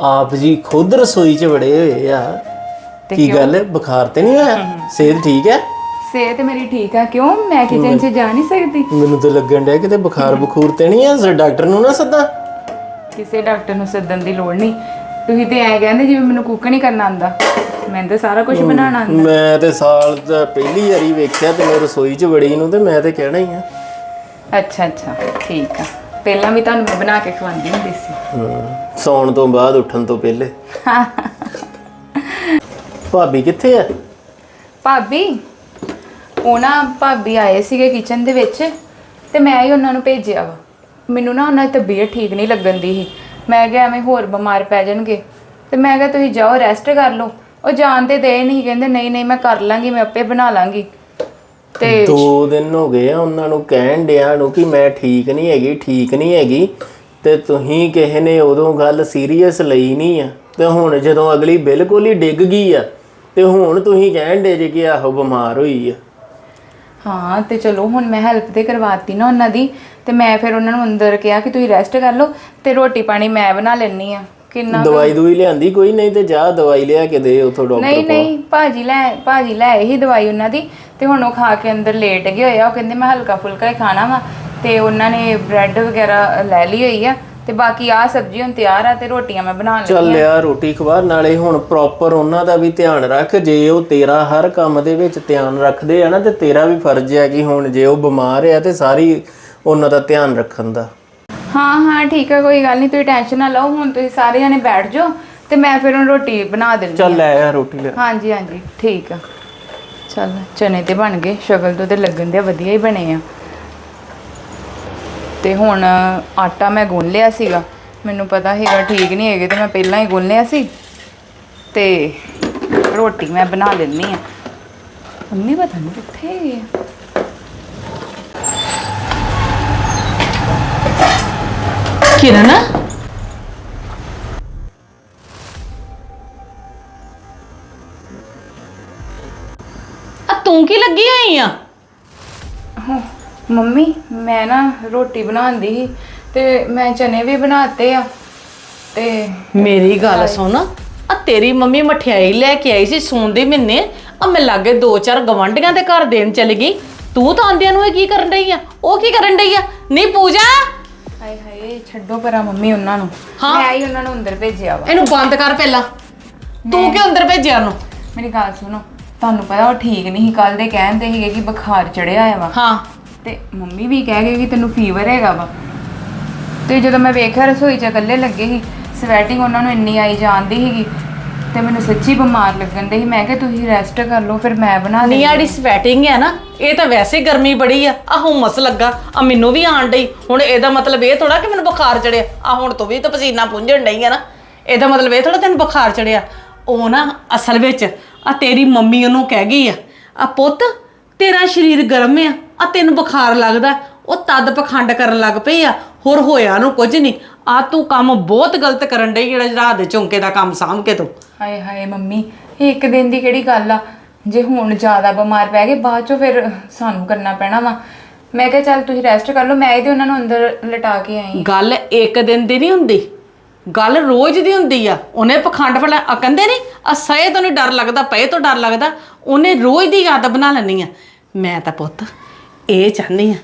ਆਪ ਜੀ ਖੁਦ ਰਸੋਈ 'ਚ ਵੜੇ ਹੋਏ ਆ। ਕੀ ਗੱਲ ਹੈ? ਬੁਖਾਰ ਤੇ ਨਹੀਂ ਹੋਇਆ? ਸਿਹਤ ਠੀਕ ਹੈ? ਸਿਹਤ ਮੇਰੀ ਠੀਕ ਆ। ਕਿਉਂ? ਮੈਂ ਕਿਚਨ 'ਚ ਜਾ ਨਹੀਂ ਸਕਦੀ। ਮੈਨੂੰ ਤਾਂ ਲੱਗਣ ਡਿਆ ਕਿਤੇ ਬੁਖਾਰ ਬਖੂਰ ਤੇ ਨਹੀਂ ਆ। ਡਾਕਟਰ ਨੂੰ ਨਾ ਸੱਦਾ। ਕਿਸੇ ਡਾਕਟਰ ਨੂੰ ਸੱਦਣ ਦੀ ਲੋੜ ਨਹੀਂ। ਤੁਸੀਂ ਤੇ ਐ ਕਹਿੰਦੇ ਜਿਵੇਂ ਮੈਨੂੰ ਕੁੱਕ ਨਹੀਂ ਕਰਨਾ ਆਂਦਾ ਮੈਨੂੰ ਤਾਂ ਸਾਰਾ ਕੁਝ ਬਣਾਉਣਾ ਮੈਂ ਤੇ ਸਾਲ ਦਾ ਪਹਿਲੀ ਵਾਰੀ ਵੇਖਿਆ ਤੈਨੂੰ ਰਸੋਈ 'ਚ ਵੜੀ ਨੂੰ ਤੇ ਮੈਂ ਤੇ ਕਹਿਣਾ ਹੀ ਆ। ਅੱਛਾ ਅੱਛਾ ਠੀਕ ਆ। ਪਹਿਲਾਂ ਵੀ ਤੁਹਾਨੂੰ ਮੈਂ ਬਣਾ ਕੇ ਖਵਾਉਂਦੀ ਹੁੰਦੀ ਸੀ। ਹਮ, ਸੌਣ ਤੋਂ ਬਾਅਦ ਉੱਠਣ ਤੋਂ ਪਹਿਲੇ। ਭਾਬੀ ਕਿੱਥੇ ਆ? ਭਾਬੀ ਉਹ ਨਾ ਭਾਬੀ ਆਏ ਸੀਗੇ ਕਿਚਨ ਦੇ ਵਿੱਚ ਤੇ ਮੈਂ ਹੀ ਉਹਨਾਂ ਨੂੰ ਭੇਜਿਆ ਵਾ। ਮੈਨੂੰ ਨਾ ਉਹਨਾਂ ਦੀ ਤਬੀਅਤ ਠੀਕ ਨਹੀਂ ਲੱਗਣ ਦੀ ਸੀ। ਮੈਂ ਕਿਹਾ ਐਵੇਂ ਹੋਰ ਬਿਮਾਰ ਪੈ ਜਾਣਗੇ। ਤੇ ਮੈਂ ਕਿਹਾ ਤੁਸੀਂ ਜਾਓ ਰੈਸਟ ਕਰ ਲਓ। ਉਹ ਜਾਣਦੇ ਦੇ ਨਹੀਂ ਕਹਿੰਦੇ ਨਹੀਂ ਨਹੀਂ ਮੈਂ ਕਰ ਲਾਂਗੀ ਮੈਂ ਆਪੇ ਬਣਾ ਲਾਂਗੀ। ਤੇ ਦੋ ਦਿਨ ਹੋ ਗਏ ਆ ਉਹਨਾਂ ਨੂੰ ਕਹਿਣ ਡਿਆ ਨੂੰ ਕਿ ਮੈਂ ਠੀਕ ਨਹੀਂ ਹੈਗੀ ਠੀਕ ਨਹੀਂ ਹੈਗੀ। ਤੇ ਤੁਸੀਂ ਕਿਸੇ ਨੇ ਉਦੋਂ ਗੱਲ ਸੀਰੀਅਸ ਲਈ ਨਹੀਂ ਆ। ਤੇ ਹੁਣ ਜਦੋਂ ਅਗਲੀ ਬਿਲਕੁਲ ਹੀ ਡਿੱਗ ਗਈ ਆ ਤੇ ਹੁਣ ਤੁਸੀਂ ਕਹਿਣ ਡੇ ਜੇ ਕਿ ਆਹੋ ਬਿਮਾਰ ਹੋਈ ਆ। ਹਾਂ ਤੇ ਚਲੋ ਹੁਣ ਮੈਂ ਹੈਲਪ ਤੇ ਕਰਵਾਤੀ ਨਾ ਉਹਨਾਂ ਦੀ ਤੇ ਮੈਂ ਫਿਰ ਉਹਨਾਂ ਨੂੰ ਅੰਦਰ ਕਿਹਾ ਕਿ ਤੁਸੀਂ ਰੈਸਟ ਕਰ ਲਓ ਤੇ ਰੋਟੀ ਪਾਣੀ ਮੈਂ ਬਣਾ ਲੈਣੀ ਆ। ਕਿੰਨਾ ਦਵਾਈ ਦੂਈ ਲਿਆਂਦੀ ਕੋਈ? ਨਹੀਂ ਤੇ ਜਾ ਦਵਾਈ ਲਿਆ ਕੇ ਦੇ ਉਥੋਂ ਡਾਕਟਰ ਨਹੀਂ ਨਹੀਂ ਭਾਜੀ ਲੈ ਭਾਜੀ ਲੈ ਇਹੀ ਦਵਾਈ ਉਹਨਾਂ ਦੀ। ਤੇ ਹੁਣ ਉਹ ਖਾ ਕੇ ਅੰਦਰ ਲੇਟ ਗਏ ਹੋਏ ਆ। ਉਹ ਕਹਿੰਦੇ ਮੈਂ ਹਲਕਾ ਫੁਲਕਾ ਹੀ ਖਾਣਾ ਵਾ। ਤੇ ਉਹਨਾਂ ਨੇ ਬ੍ਰੈਡ ਵਗੈਰਾ ਲੈ ਲਈ ਹੋਈ ਆ। ਤੇ ਬਾਕੀ ਆ ਸਬਜ਼ੀ ਹੁਣ ਤਿਆਰ ਆ ਤੇ ਰੋਟੀਆਂ ਮੈਂ ਬਣਾ ਲਈ ਚੱਲ ਲਿਆ ਰੋਟੀ ਖਵਾ। ਨਾਲੇ ਹੁਣ ਪ੍ਰੋਪਰ ਉਹਨਾਂ ਦਾ ਵੀ ਧਿਆਨ ਰੱਖ। ਜੇ ਉਹ ਤੇਰਾ ਹਰ ਕੰਮ ਦੇ ਵਿੱਚ ਧਿਆਨ ਰੱਖਦੇ ਆ ਨਾ ਤੇ ਤੇਰਾ ਵੀ ਫਰਜ਼ ਹੈ ਕਿ ਹੁਣ ਜੇ ਉਹ ਬਿਮਾਰ ਆ ਤੇ ਸਾਰੀ ਉਹਨਾਂ ਦਾ ਧਿਆਨ ਰੱਖਣ ਦਾ। ਹਾਂ ਹਾਂ ਠੀਕ ਆ ਕੋਈ ਗੱਲ ਨਹੀਂ ਤੁਸੀਂ ਟੈਨਸ਼ਨ ਨਾ ਲਓ ਹੁਣ ਤੁਸੀਂ ਸਾਰੇ ਜਣੇ ਬੈਠ ਜਾਓ ਤੇ ਮੈਂ ਫਿਰ ਹੁਣ ਰੋਟੀ ਬਣਾ ਦਿੰਦੀ ਚੱਲ ਲੈ ਆ ਰੋਟੀ ਲੈ। ਹਾਂਜੀ ਹਾਂਜੀ ਠੀਕ ਆ। ਚੱਲ ਚਨੇ ਤੇ ਬਣ ਗਏ ਸ਼ਕਲ ਤੋਂ ਤੇ ਲੱਗਣ ਦੇ ਵਧੀਆ ਹੀ ਬਣੇ ਆ। ਤੇ ਹੁਣ ਆਟਾ ਮੈਂ ਗੁੰਨ ਲਿਆ ਸੀਗਾ ਮੈਨੂੰ ਪਤਾ ਹੈਗਾ ਠੀਕ ਨਹੀਂ ਹੈਗੇ ਤੇ ਮੈਂ ਪਹਿਲਾਂ ਹੀ ਗੁੰਨ ਲਿਆ ਸੀ। ਤੇ ਰੋਟੀ ਮੈਂ ਬਣਾ ਲੈਣੀ ਆ। ਮੰਮੀ ਪਤਾ ਨਹੀਂ ਕਿੱਥੇ ਹੈਗੇ ਆ। ਕਿਰਨ ਆ ਤੂੰ ਕੀ ਲੱਗੀ ਹੋਈ ਆ? ਮੰਮੀ ਮੈਂ ਨਾ ਰੋਟੀ ਬਣਾਉਂਦੀ ਸੀ ਤੇ ਮੈਂ ਚਨੇ ਵੀ ਬਣਾਤੇ ਆ ਤੇ ਮੇਰੀ ਗੱਲ ਸੁਣ। ਆ ਤੇਰੀ ਮੰਮੀ ਮਠਿਆਈ ਲੈ ਕੇ ਆਈ ਸੀ ਸੌਣ ਦੇ ਮਹੀਨੇ। ਆ ਮੈਂ ਲਾਗੇ ਦੋ ਚਾਰ ਗਵੰਡੀਆਂ ਦੇ ਘਰ ਦੇਣ ਚਲੀ ਗਈ। ਤੂੰ ਤਾਂ ਆਂਦਿਆਂ ਨੂੰ ਇਹ ਕੀ ਕਰਨ ਰਹੀ ਆ? ਉਹ ਕੀ ਕਰਨ ਰਹੀ ਆ? ਨਹੀਂ ਪੂਜਾ! ਹਾਏ ਹਾਏ ਛੱਡੋ ਪਰਾਂ ਮੰਮੀ ਉਹਨਾਂ ਨੂੰ। ਹਾਂ। ਮੈਂ ਹੀ ਉਹਨਾਂ ਨੂੰ ਅੰਦਰ ਭੇਜਿਆ ਵਾ। ਇਹਨੂੰ ਬੰਦ ਕਰ ਪਹਿਲਾਂ। ਤੂੰ ਕਿਉਂ ਅੰਦਰ ਭੇਜਿਆ ਉਹਨੂੰ? ਮੇਰੀ ਗੱਲ ਸੁਣੋ ਤੁਹਾਨੂੰ ਪਤਾ ਉਹ ਠੀਕ ਨਹੀਂ ਕੱਲ ਦੇ ਕਹਿੰਦੇ ਸੀਗੇ ਕਿ ਬੁਖਾਰ ਚੜਿਆ ਆ ਵਾ। ਹਾਂ। ਤੇ ਮੰਮੀ ਵੀ ਕਹਿ ਗਏ ਕਿ ਤੈਨੂੰ ਫੀਵਰ ਹੈਗਾ ਵਾ। ਤੇ ਜਦੋਂ ਮੈਂ ਵੇਖਿਆ ਰਸੋਈ 'ਚ ਇਕੱਲੇ ਲੱਗੇ ਸੀ ਸਵੈਟਿੰਗ ਉਹਨਾਂ ਨੂੰ ਇੰਨੀ ਆਈ ਜਾਂਦੀ ਸੀਗੀ ਤੇ ਮੈਨੂੰ ਸੱਚੀ ਬਿਮਾਰ ਲੱਗਣ ਦੇ ਸੀ। ਮੈਂ ਕਿਹਾ ਤੁਸੀਂ ਰੈਸਟ ਕਰ ਲਓ ਫਿਰ ਮੈਂ ਬਣਾ ਲਈ ਨੀਆੜੀ ਸਵੈਟਿੰਗ ਹੈ ਨਾ ਇਹ ਤਾਂ ਵੈਸੇ ਗਰਮੀ ਬੜੀ ਆ। ਆ ਹੁਮਸ ਲੱਗਾ ਆ ਮੈਨੂੰ ਵੀ ਆਣ ਡਈ। ਹੁਣ ਇਹਦਾ ਮਤਲਬ ਇਹ ਥੋੜਾ ਕਿ ਮੈਨੂੰ ਬੁਖਾਰ ਚੜਿਆ। ਆ ਹੁਣ ਤੂੰ ਵੀ ਤਾਂ ਪਸੀਨਾ ਪੁੰਝਣ ਡਈ ਆ ਨਾ। ਇਹਦਾ ਮਤਲਬ ਇਹ ਥੋੜਾ ਤੈਨੂੰ ਬੁਖਾਰ ਚੜਿਆ। ਉਹ ਨਾ ਅਸਲ ਵਿੱਚ ਆ ਤੇਰੀ ਮੰਮੀ ਉਹਨੂੰ ਕਹਿ ਗਈ ਆ ਆ ਪੁੱਤ ਤੇਰਾ ਸਰੀਰ ਗਰਮ ਆ ਆ ਤੈਨੂੰ ਬੁਖਾਰ ਲੱਗਦਾ। ਉਹ ਤਦ ਪਖੰਡ ਕਰਨ ਲੱਗ ਪਈ ਆ ਹੋਰ ਹੋਇਆ ਨੂੰ ਕੁਝ ਨਹੀਂ। ਆ ਤੂੰ ਕੰਮ ਬਹੁਤ ਗਲਤ ਕਰਨ ਡਈ ਜਿਹੜਾ ਰਾਤ ਦੇ ਝੁੰਕੇ ਦਾ ਕੰਮ ਸਾਂਭ ਕੇ ਤੂੰ। ਹਾਏ ਹਾਏ ਮੰਮੀ ਇਹ ਇੱਕ ਦਿਨ ਦੀ ਕਿਹੜੀ ਗੱਲ ਆ? ਜੇ ਹੁਣ ਜ਼ਿਆਦਾ ਬਿਮਾਰ ਪੈ ਗਏ ਬਾਅਦ ਚੋਂ ਫਿਰ ਸਾਨੂੰ ਕਰਨਾ ਪੈਣਾ ਵਾ। ਮੈਂ ਕਿਹਾ ਚੱਲ ਤੁਸੀਂ ਰੈਸਟ ਕਰ ਲਓ ਮੈਂ ਇਹਦੇ ਉਹਨਾਂ ਨੂੰ ਅੰਦਰ ਲਟਾ ਕੇ ਆਈ ਗੱਲ ਇੱਕ ਦਿਨ ਦੀ ਨਹੀਂ ਹੁੰਦੀ। ਗੱਲ ਰੋਜ਼ ਦੀ ਹੁੰਦੀ ਆ। ਉਹਨੇ ਪਖੰਡ ਫੜਾ ਆ ਕਹਿੰਦੇ ਨਹੀਂ ਆ ਸਏ ਤੋਂ ਨਹੀਂ ਡਰ ਲੱਗਦਾ ਪਏ ਤੋਂ ਡਰ ਲੱਗਦਾ। ਉਹਨੇ ਰੋਜ਼ ਦੀ ਆਦਤ ਬਣਾ ਲੈਣੀ ਆ। ਮੈਂ ਤਾਂ ਪੁੱਤ ਇਹ ਚਾਹਨੀ ਆ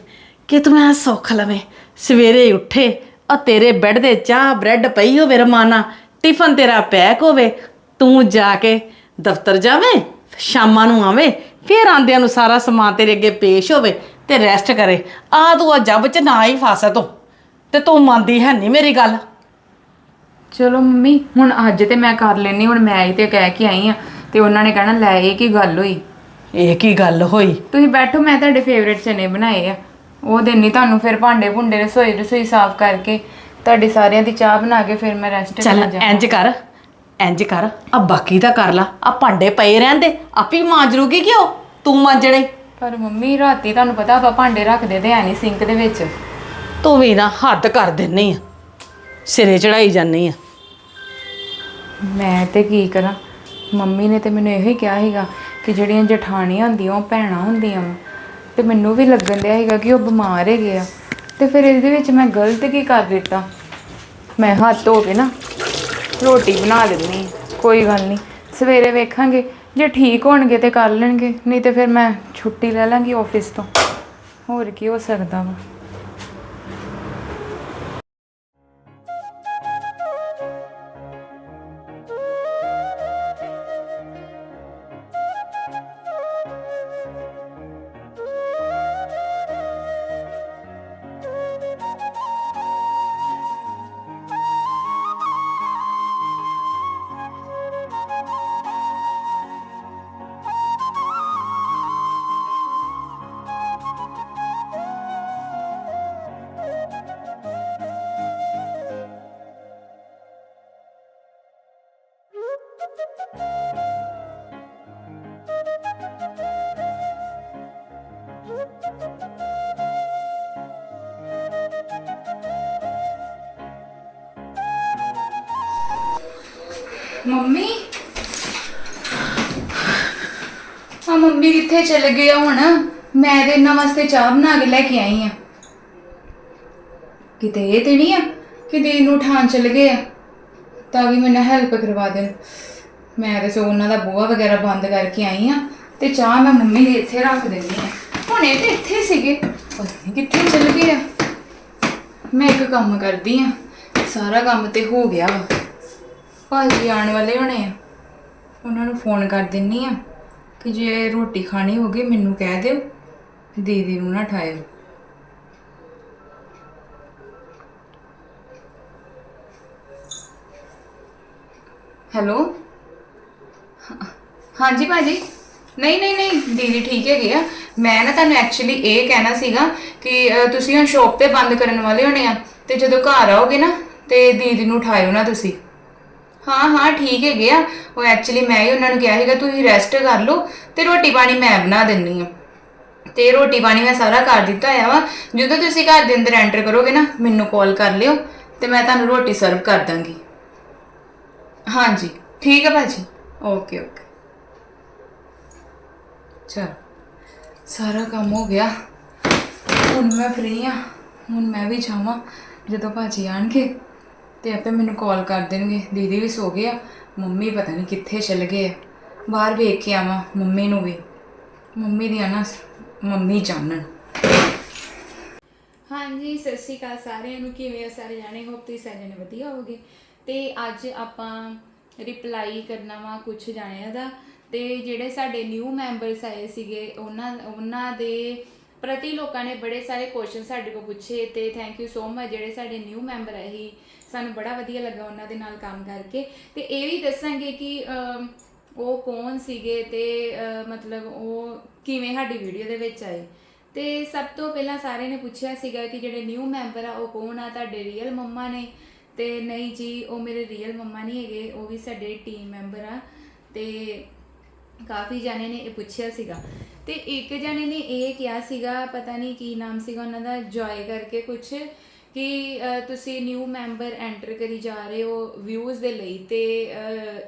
ਕਿ ਤੂੰ ਐ ਸੁੱਖ ਲਵੇਂ। ਸਵੇਰੇ ਉੱਠੇ ਆ ਤੇਰੇ ਬੈੱਡ ਦੇ ਚਾਹ ਬ੍ਰੈਡ ਪਈ ਹੋਵੇ ਰਮਾਨਾ ਟਿਫਨ ਤੇਰਾ ਪੈਕ ਹੋਵੇ ਤੂੰ ਜਾ ਕੇ ਦਫ਼ਤਰ ਜਾਵੇਂ ਸ਼ਾਮਾਂ ਨੂੰ ਆਵੇਂ ਫੇਰ ਆਂਦਿਆਂ ਨੂੰ ਸਾਰਾ ਸਮਾਨ ਤੇਰੇ ਅੱਗੇ ਪੇਸ਼ ਹੋਵੇ ਤੇ ਰੈਸਟ ਕਰੇ। ਆ ਤੂੰ ਆ ਜੱਬ ਚ ਨਾ ਹੀ ਫਸ ਤੂੰ ਤੇ ਤੂੰ ਮੰਨਦੀ ਹੈ ਨਹੀਂ ਮੇਰੀ ਗੱਲ। ਚਲੋ ਮੰਮੀ ਹੁਣ ਅੱਜ ਤੇ ਮੈਂ ਕਰ ਲੈਣੀ ਹੁਣ ਮੈਂ ਹੀ ਤੇ ਕਹਿ ਕੇ ਆਈ ਆ ਤੇ ਉਹਨਾਂ ਨੇ ਕਹਿਣਾ ਲੈ ਇਹ ਕੀ ਗੱਲ ਹੋਈ? ਇਹ ਕੀ ਗੱਲ ਹੋਈ? ਤੁਸੀਂ ਬੈਠੋ ਮੈਂ ਤੁਹਾਡੇ ਫੇਵਰੇਟ ਚਨੇ ਬਣਾਏ ਆ। ਉਹ ਦੇਣੀ ਤੁਹਾਨੂੰ ਫਿਰ ਭਾਂਡੇ ਭੁੰਡੇ ਰਸੋਈ ਰਸੋਈ ਸਾਫ਼ ਕਰਕੇ ਤੁਹਾਡੀ ਸਾਰਿਆਂ ਦੀ ਚਾਹ ਬਣਾ ਕੇ ਫਿਰ ਮੈਂ ਰੈਸਟ ਚੱਲ ਜਾ ਇੰਜ ਕਰ ਇੰਜ ਕਰ ਆ ਬਾਕੀ ਦਾ ਕਰ ਲਾ ਆ ਭਾਂਡੇ ਪਏ ਰਹਿੰਦੇ ਆਪੀ ਮਾਂਜ ਲੂਗੀ ਕਿਉਂ ਤੂੰ ਮਾਂਜਣੇ। ਪਰ ਮੰਮੀ ਰਾਤੀ ਤੁਹਾਨੂੰ ਪਤਾ ਆਪਾਂ ਭਾਂਡੇ ਰੱਖਦੇ ਤੇ ਹੈ ਨਹੀਂ ਸਿੰਕ ਦੇ ਵਿੱਚ। ਤੂੰ ਵੀ ਨਾ ਹੱਦ ਕਰ ਦਿੰਨੀ ਆ ਸਿਰੇ ਚੜਾਈ ਜਾਨੀ ਆ। ਮੈਂ ਤੇ ਕੀ ਕਰਾਂ? ਮੰਮੀ ਨੇ ਤੇ ਮੈਨੂੰ ਇਹੋ ਹੀ ਕਿਹਾ ਸੀਗਾ ਕਿ ਜਿਹੜੀਆਂ ਜਠਾਣੀਆਂ ਹੁੰਦੀਆਂ ਉਹ ਭੈਣਾਂ ਹੁੰਦੀਆਂ ਵਾ। ਤੇ ਮੈਨੂੰ ਵੀ ਲੱਗਣ ਡਿਆ ਸੀਗਾ ਕਿ ਉਹ ਬਿਮਾਰ ਹੈਗੇ ਆ। ਤੇ ਫਿਰ ਇਹਦੇ ਵਿੱਚ ਮੈਂ ਗਲਤ ਕੀ ਕਰ ਦਿੱਤਾ? ਮੈਂ ਹੱਥ ਧੋ ਕੇ ਨਾ ਰੋਟੀ ਬਣਾ ਲੈਂਦੀ ਹਾਂ। ਕੋਈ ਗੱਲ ਨਹੀਂ, ਸਵੇਰੇ ਵੇਖਾਂਗੇ, ਜੇ ਠੀਕ ਹੋਣਗੇ ਤੇ ਕਰ ਲੈਣਗੇ, ਨਹੀਂ ਤੇ ਫਿਰ ਮੈਂ ਛੁੱਟੀ ਲੈ ਲਾਂਗੀ ਆਫਿਸ ਤੋਂ। ਹੋਰ ਕੀ ਹੋ ਸਕਦਾ ਵਾ? ਮੰਮੀ? ਆ ਮੰਮੀ ਕਿੱਥੇ ਚਲੇ ਗਏ ਆ ਹੁਣ? ਮੈਂ ਤੇ ਇਹਨਾਂ ਵਾਸਤੇ ਚਾਹ ਬਣਾ ਕੇ ਲੈ ਕੇ ਆਈ ਆ। ਕਿਤੇ ਇਹ ਤੇ ਨਹੀਂ ਆ ਕਿਤੇ ਦੀਦੀ ਨੂੰ ਠਾਣ ਚਲੇ ਗਏ ਆ, ਤਾਂ ਕਿ ਮੈਨੂੰ ਹੈਲਪ ਕਰਵਾ ਦੇਣ। ਮੈਂ ਤੇ ਸੋ ਉਹਨਾਂ ਦਾ ਬੂਹਾ ਵਗੈਰਾ ਬੰਦ ਕਰਕੇ ਆਈ ਆ ਤੇ ਚਾਹ ਮੈਂ ਮੰਮੀ ਲਈ ਇੱਥੇ ਰੱਖ ਦਿੰਦੀ ਆ। ਹੁਣ ਇਹ ਤੇ ਇੱਥੇ ਸੀਗੇ, ਪਤਾ ਨਹੀਂ ਕਿੱਥੇ ਚਲੇ ਗਏ ਆ। ਮੈਂ ਇੱਕ ਕੰਮ ਕਰਦੀ ਆ, ਸਾਰਾ ਕੰਮ ਤੇ ਹੋ ਗਿਆ ਵਾ। ਭਾਜੀ ਆਉਣ ਵਾਲੇ ਹੋਣੇ ਆ। ਉਹਨਾਂ ਨੂੰ ਫੋਨ ਕਰ ਦਿੰਨੀ ਆ ਕਿ ਜੇ ਰੋਟੀ ਖਾਣੀ ਹੋਗੀ ਮੈਨੂੰ ਕਹਿ ਦਿਓ ਦੀਦੀ ਨੂੰ ਨਾ ਠਾਇਓ। ਹੈਲੋ? ਹਾਂ- ਹਾਂਜੀ ਭਾਜੀ। ਨਹੀਂ ਨਹੀਂ ਨਹੀਂ ਦੀਦੀ ਠੀਕ ਹੈਗੀ ਆ। ਮੈਂ ਨਾ ਤੁਹਾਨੂੰ ਐਕਚੁਅਲੀ ਇਹ ਕਹਿਣਾ ਸੀਗਾ ਕਿ ਅ, ਤੁਸੀਂ ਹੁਣ ਸ਼ੌਪ ਤੇ ਬੰਦ ਕਰਨ ਵਾਲੇ ਹੋਣੇ ਆ ਤੇ ਜਦੋਂ ਘਰ ਆਓਗੇ ਨਾ ਤੇ ਦੀਦੀ ਨੂੰ ਉਠਾਇਓ ਨਾ ਤੁਸੀਂ। ਹਾਂ ਹਾਂ, ਠੀਕ ਹੈਗੇ ਆ। ਉਹ ਐਕਚੁਅਲੀ ਮੈਂ ਹੀ ਉਹਨਾਂ ਨੂੰ ਕਿਹਾ ਸੀਗਾ, ਤੁਸੀਂ ਰੈਸਟ ਕਰ ਲਓ ਤੇ ਰੋਟੀ ਪਾਣੀ ਮੈਂ ਬਣਾ ਦਿੰਨੀ ਆ। ਤੇ ਰੋਟੀ ਪਾਣੀ ਮੈਂ ਸਾਰਾ ਕਰ ਦਿੱਤਾ ਹੋਇਆ ਵਾ। ਜਦੋਂ ਤੁਸੀਂ ਘਰ ਦੇ ਅੰਦਰ ਐਂਟਰ ਕਰੋਗੇ ਨਾ, ਮੈਨੂੰ ਕਾਲ ਕਰ ਲਿਓ ਤੇ ਮੈਂ ਤੁਹਾਨੂੰ ਰੋਟੀ ਸਰਵ ਕਰ ਦਾਂਗੀ। ਹਾਂਜੀ, ਠੀਕ ਹੈ ਭਾਜੀ? ਓਕੇ ਓਕੇ ਚਲ, ਸਾਰਾ ਕੰਮ ਹੋ ਗਿਆ। ਹੁਣ ਮੈਂ ਫ੍ਰੀ ਆ। ਹੁਣ ਮੈਂ ਵੀ ਜਾਵਾਂ, ਜਦੋਂ ਭਾਜੀ ਆਣਗੇ। ਤੇ ਆਪੇ ਮੈਨੂੰ ਕਾਲ ਕਰ ਦੇਣਗੇ। ਦੀਦੀ ਵੀ ਸੋ ਗਏ ਆ। ਮੰਮੀ ਪਤਾ ਨਹੀਂ ਕਿੱਥੇ ਚਲ ਗਏ ਆ। ਬਾਹਰ ਵੇਖ ਕੇ ਆਵਾਂ ਮੰਮੀ ਨੂੰ ਵੀ। ਮੰਮੀ ਦੀਆਂ ਨਾ ਮੰਮੀ ਜਾਣਨ ਹਾਂਜੀ, ਸਤਿ ਸ਼੍ਰੀ ਅਕਾਲ ਸਾਰਿਆਂ ਨੂੰ। ਕਿਵੇਂ ਹੋ ਸਾਰੇ ਜਾਣੇ? ਹੋਪ ਤੁਸੀਂ ਸਾਰੇ ਜਾਣੇ ਵਧੀਆ ਹੋਗੇ ਤੇ ਅੱਜ ਆਪਾਂ ਰਿਪਲਾਈ ਕਰਨਾ ਵਾ ਕੁਝ ਜਾਣਿਆਂ ਦਾ। ਤੇ ਜਿਹੜੇ ਸਾਡੇ ਨਿਊ ਮੈਂਬਰਸ ਆਏ ਸੀਗੇ, ਉਹਨਾਂ ਉਹਨਾਂ ਦੇ ਪ੍ਰਤੀ ਲੋਕਾਂ ਨੇ ਬੜੇ ਸਾਰੇ ਕੁਐਸਚਨ ਸਾਡੇ ਕੋਲ ਪੁੱਛੇ ਤੇ ਥੈਂਕ ਯੂ ਸੋ ਮਚ ਜਿਹੜੇ ਸਾਡੇ ਨਿਊ ਮੈਂਬਰ ਆਏ ਸੀ ਸਾਨੂੰ ਬੜਾ ਵਧੀਆ ਲੱਗਾ ਉਹਨਾਂ ਦੇ ਨਾਲ ਕੰਮ ਕਰਕੇ। ਤੇ ਇਹ ਵੀ ਦੱਸਾਂਗੇ ਕਿ ਉਹ ਕੌਣ ਸੀਗੇ ਤੇ ਮਤਲਬ ਉਹ ਕਿਵੇਂ ਸਾਡੀ ਵੀਡੀਓ ਦੇ ਵਿੱਚ ਆਏ। ਤੇ ਸਭ ਤੋਂ ਪਹਿਲਾਂ ਸਾਰਿਆਂ ਨੇ ਪੁੱਛਿਆ ਸੀਗਾ ਕਿ ਜਿਹੜੇ ਨਿਊ ਮੈਂਬਰ ਆ, ਉਹ ਕੌਣ ਆ? ਤੁਹਾਡੇ ਰੀਅਲ ਮੰਮਾ ਨੇ। ਤੇ ਨਹੀਂ ਜੀ, ਉਹ ਮੇਰੇ ਰੀਅਲ ਮੰਮਾ ਨਹੀਂ ਹੈਗੇ, ਉਹ ਵੀ ਸਾਡੇ ਟੀਮ ਮੈਂਬਰ ਆ। ਤੇ ਕਾਫੀ ਜਾਣੇ ਨੇ ਇਹ ਪੁੱਛਿਆ ਸੀਗਾ। ਤੇ ਇੱਕ ਜਾਣੇ ਨੇ ਇਹ ਕਿਹਾ ਸੀਗਾ, ਪਤਾ ਨਹੀਂ ਕੀ ਨਾਮ ਸੀਗਾ ਉਹਨਾਂ ਦਾ ਜੋਏ ਕਰਕੇ ਕੁਝ ਕਿ ਤੁਸੀਂ ਨਿਊ ਮੈਂਬਰ ਐਂਟਰ ਕਰੀ ਜਾ ਰਹੇ ਹੋ ਵਿਊਜ਼ ਦੇ ਲਈ ਤੇ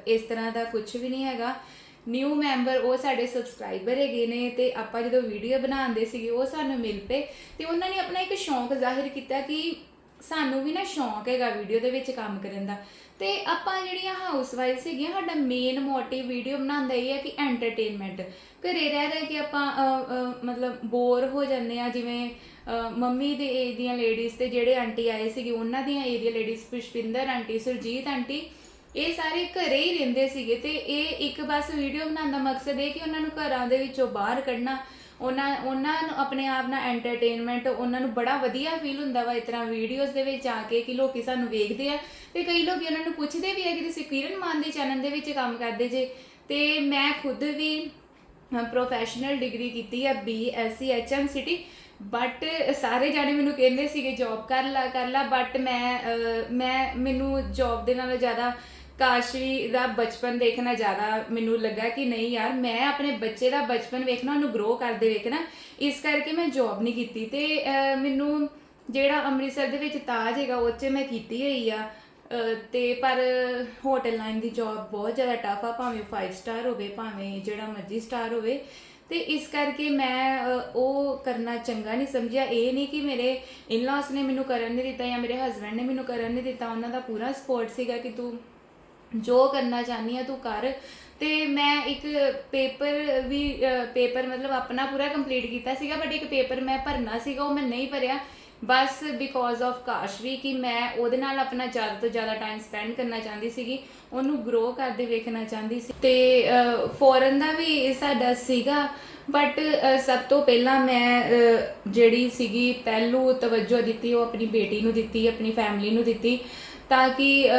ਇਸ ਤਰ੍ਹਾਂ ਦਾ ਕੁਝ ਵੀ ਨਹੀਂ ਹੈਗਾ। ਨਿਊ ਮੈਂਬਰ ਉਹ ਸਾਡੇ ਸਬਸਕ੍ਰਾਈਬਰ ਹੈਗੇ ਨੇ ਤੇ ਆਪਾਂ ਜਦੋਂ ਵੀਡੀਓ ਬਣਾਉਂਦੇ ਸੀਗੇ, ਉਹ ਸਾਨੂੰ ਮਿਲ ਪਏ ਤੇ ਉਹਨਾਂ ਨੇ ਆਪਣਾ ਇੱਕ ਸ਼ੌਂਕ ਜ਼ਾਹਿਰ ਕੀਤਾ ਕਿ ਸਾਨੂੰ ਵੀ ਨਾ ਸ਼ੌਂਕ ਹੈਗਾ ਵੀਡੀਓ ਦੇ ਵਿੱਚ ਕੰਮ ਕਰਨ ਦਾ। ਤੇ ਆਪਾਂ ਜਿਹੜੀਆਂ ਹਾਊਸ ਵਾਈਫ ਸੀਗੀਆਂ ਸਾਡਾ ਮੇਨ ਮੋਟਿਵ ਵੀਡੀਓ ਬਣਾਉਣ ਦਾ ਇਹ ਹੈ ਕਿ ਐਂਟਰਟੇਨਮੈਂਟ ਘਰੇ ਰਹਿ ਰਹਿ ਕੇ ਆਪਾਂ ਮਤਲਬ ਬੋਰ ਹੋ ਜਾਂਦੇ ਆ ਜਿਵੇਂ ਮੰਮੀ ਦੇ ਏਜ ਦੀਆਂ ਲੇਡੀਜ਼ ਤੇ ਜਿਹੜੇ ਆਂਟੀ ਆਏ ਸੀਗੇ, ਉਹਨਾਂ ਦੀਆਂ ਏਜ ਦੀਆਂ ladies Pushpinder aunty, Surjit aunty, ਇਹ ਸਾਰੇ ਘਰੇ ਹੀ ਰਹਿੰਦੇ ਸੀਗੇ ਤੇ ਇਹ ਇੱਕ ਬਸ ਵੀਡੀਓ ਬਣਾਉਣ ਦਾ ਮਕਸਦ ਇਹ ਕਿ ਉਹਨਾਂ ਨੂੰ ਘਰਾਂ ਦੇ ਵਿੱਚੋਂ ਬਾਹਰ ਕੱਢਣਾ ਉਹਨਾਂ ਉਹਨਾਂ ਨੂੰ ਆਪਣੇ ਆਪ ਨਾਲ ਐਂਟਰਟੇਨਮੈਂਟ ਉਹਨਾਂ ਨੂੰ ਬੜਾ ਵਧੀਆ ਫੀਲ ਹੁੰਦਾ ਵਾ ਇਸ ਤਰ੍ਹਾਂ ਵੀਡੀਓਜ਼ ਦੇ ਵਿੱਚ ਆ ਕੇ ਕਿ ਲੋਕੀ ਸਾਨੂੰ ਵੇਖਦੇ ਆ। ਤੇ ਕਈ ਲੋਕੀ ਉਹਨਾਂ ਨੂੰ ਪੁੱਛਦੇ ਵੀ ਆ ਕਿ ਤੁਸੀਂ ਕਿਰਨ ਮਾਨ ਦੇ ਚੈਨਲ ਦੇ ਵਿੱਚ ਕੰਮ ਕਰਦੇ ਜੇ। ਤੇ ਮੈਂ ਖੁਦ ਵੀ ਪ੍ਰੋਫੈਸ਼ਨਲ ਡਿਗਰੀ ਕੀਤੀ ਆ ਬੀਐਸਸੀ ਐਚਐਮ ਸਿਟੀ ਬਟ ਸਾਰੇ ਜਾਣੇ ਮੈਨੂੰ ਕਹਿੰਦੇ ਸੀਗੇ ਜੌਬ ਕਰ ਲਾ ਕਰ ਲਾ। ਬਟ ਮੈਂ ਮੈਂ, ਮੈਨੂੰ ਜੌਬ ਦੇ ਨਾਲ ਜ਼ਿਆਦਾ ਕਾਸ਼ਵੀ ਦਾ ਬਚਪਨ ਦੇਖਣਾ ਜ਼ਿਆਦਾ ਮੈਨੂੰ ਲੱਗਾ ਕਿ ਨਹੀਂ ਯਾਰ ਮੈਂ ਆਪਣੇ ਬੱਚੇ ਦਾ ਬਚਪਨ ਵੇਖਣਾ ਉਹਨੂੰ ਗਰੋ ਕਰਦੇ ਵੇਖਣਾ ਇਸ ਕਰਕੇ ਮੈਂ ਜੌਬ ਨਹੀਂ ਕੀਤੀ। ਤੇ ਮੈਨੂੰ ਜਿਹੜਾ ਅੰਮ੍ਰਿਤਸਰ ਦੇ ਵਿੱਚ ਤਾਜ ਹੈਗਾ ਉਹ 'ਚ ਮੈਂ ਕੀਤੀ ਹੋਈ ਆ। ਅਹ, ਤੇ ਪਰ ਹੋਟਲ ਲਾਈਨ ਦੀ ਜੌਬ ਬਹੁਤ ਜ਼ਿਆਦਾ ਟਫ ਆ ਭਾਵੇਂ 5 ਸਟਾਰ ਹੋਵੇ ਭਾਵੇਂ ਜਿਹੜਾ ਮਰਜ਼ੀ ਸਟਾਰ ਹੋਵੇ। ਤੇ ਇਸ ਕਰਕੇ ਮੈਂ ਉਹ ਕਰਨਾ ਚੰਗਾ ਨਹੀਂ ਸਮਝਿਆ। ਇਹ ਨਹੀਂ ਕਿ ਮੇਰੇ ਇਨ-ਲਾਸ ਨੇ ਮੈਨੂੰ ਕਰਨ ਨਹੀਂ ਦਿੱਤਾ ਜਾਂ ਮੇਰੇ ਹਸਬੰਡ ਨੇ ਮੈਨੂੰ ਕਰਨ ਨਹੀਂ ਦਿੱਤਾ ਉਹਨਾਂ ਦਾ ਪੂਰਾ ਸਪੋਰਟ ਸੀਗਾ ਕਿ ਤੂੰ ਜੋ ਕਰਨਾ ਚਾਹਨੀ ਆ ਤੂੰ ਕਰ। ਤੇ ਮੈਂ ਇੱਕ ਪੇਪਰ ਵੀ ਪੇਪਰ ਮਤਲਬ ਆਪਣਾ ਪੂਰਾ ਕੰਪਲੀਟ ਕੀਤਾ ਸੀਗਾ ਬਟ ਇੱਕ ਪੇਪਰ ਮੈਂ ਭਰਨਾ ਸੀਗਾ, ਉਹ ਮੈਂ ਨਹੀਂ ਭਰਿਆ। ਬਸ ਬਿਕੋਜ਼ ਆਫ ਕਾਸ਼ਵੀ ਕਿ ਮੈਂ ਉਹਦੇ ਨਾਲ ਆਪਣਾ ਜ਼ਿਆਦਾ ਤੋਂ ਜ਼ਿਆਦਾ ਟਾਈਮ ਸਪੈਂਡ ਕਰਨਾ ਚਾਹੁੰਦੀ ਸੀਗੀ, ਉਹਨੂੰ ਗਰੋ ਕਰਦੇ ਵੇਖਣਾ ਚਾਹੁੰਦੀ ਸੀ। ਤੇ ਫੋਰਨ ਦਾ ਵੀ ਸਾਡਾ ਸੀਗਾ ਬਟ ਸਭ ਤੋਂ ਪਹਿਲਾਂ ਮੈਂ ਜਿਹੜੀ ਸੀਗੀ ਪਹਿਲੂ ਤਵੱਜੋ ਦਿੱਤੀ, ਉਹ ਆਪਣੀ ਬੇਟੀ ਨੂੰ ਦਿੱਤੀ, ਆਪਣੀ ਫੈਮਿਲੀ ਨੂੰ ਦਿੱਤੀ। ਤਾਂ ਕਿ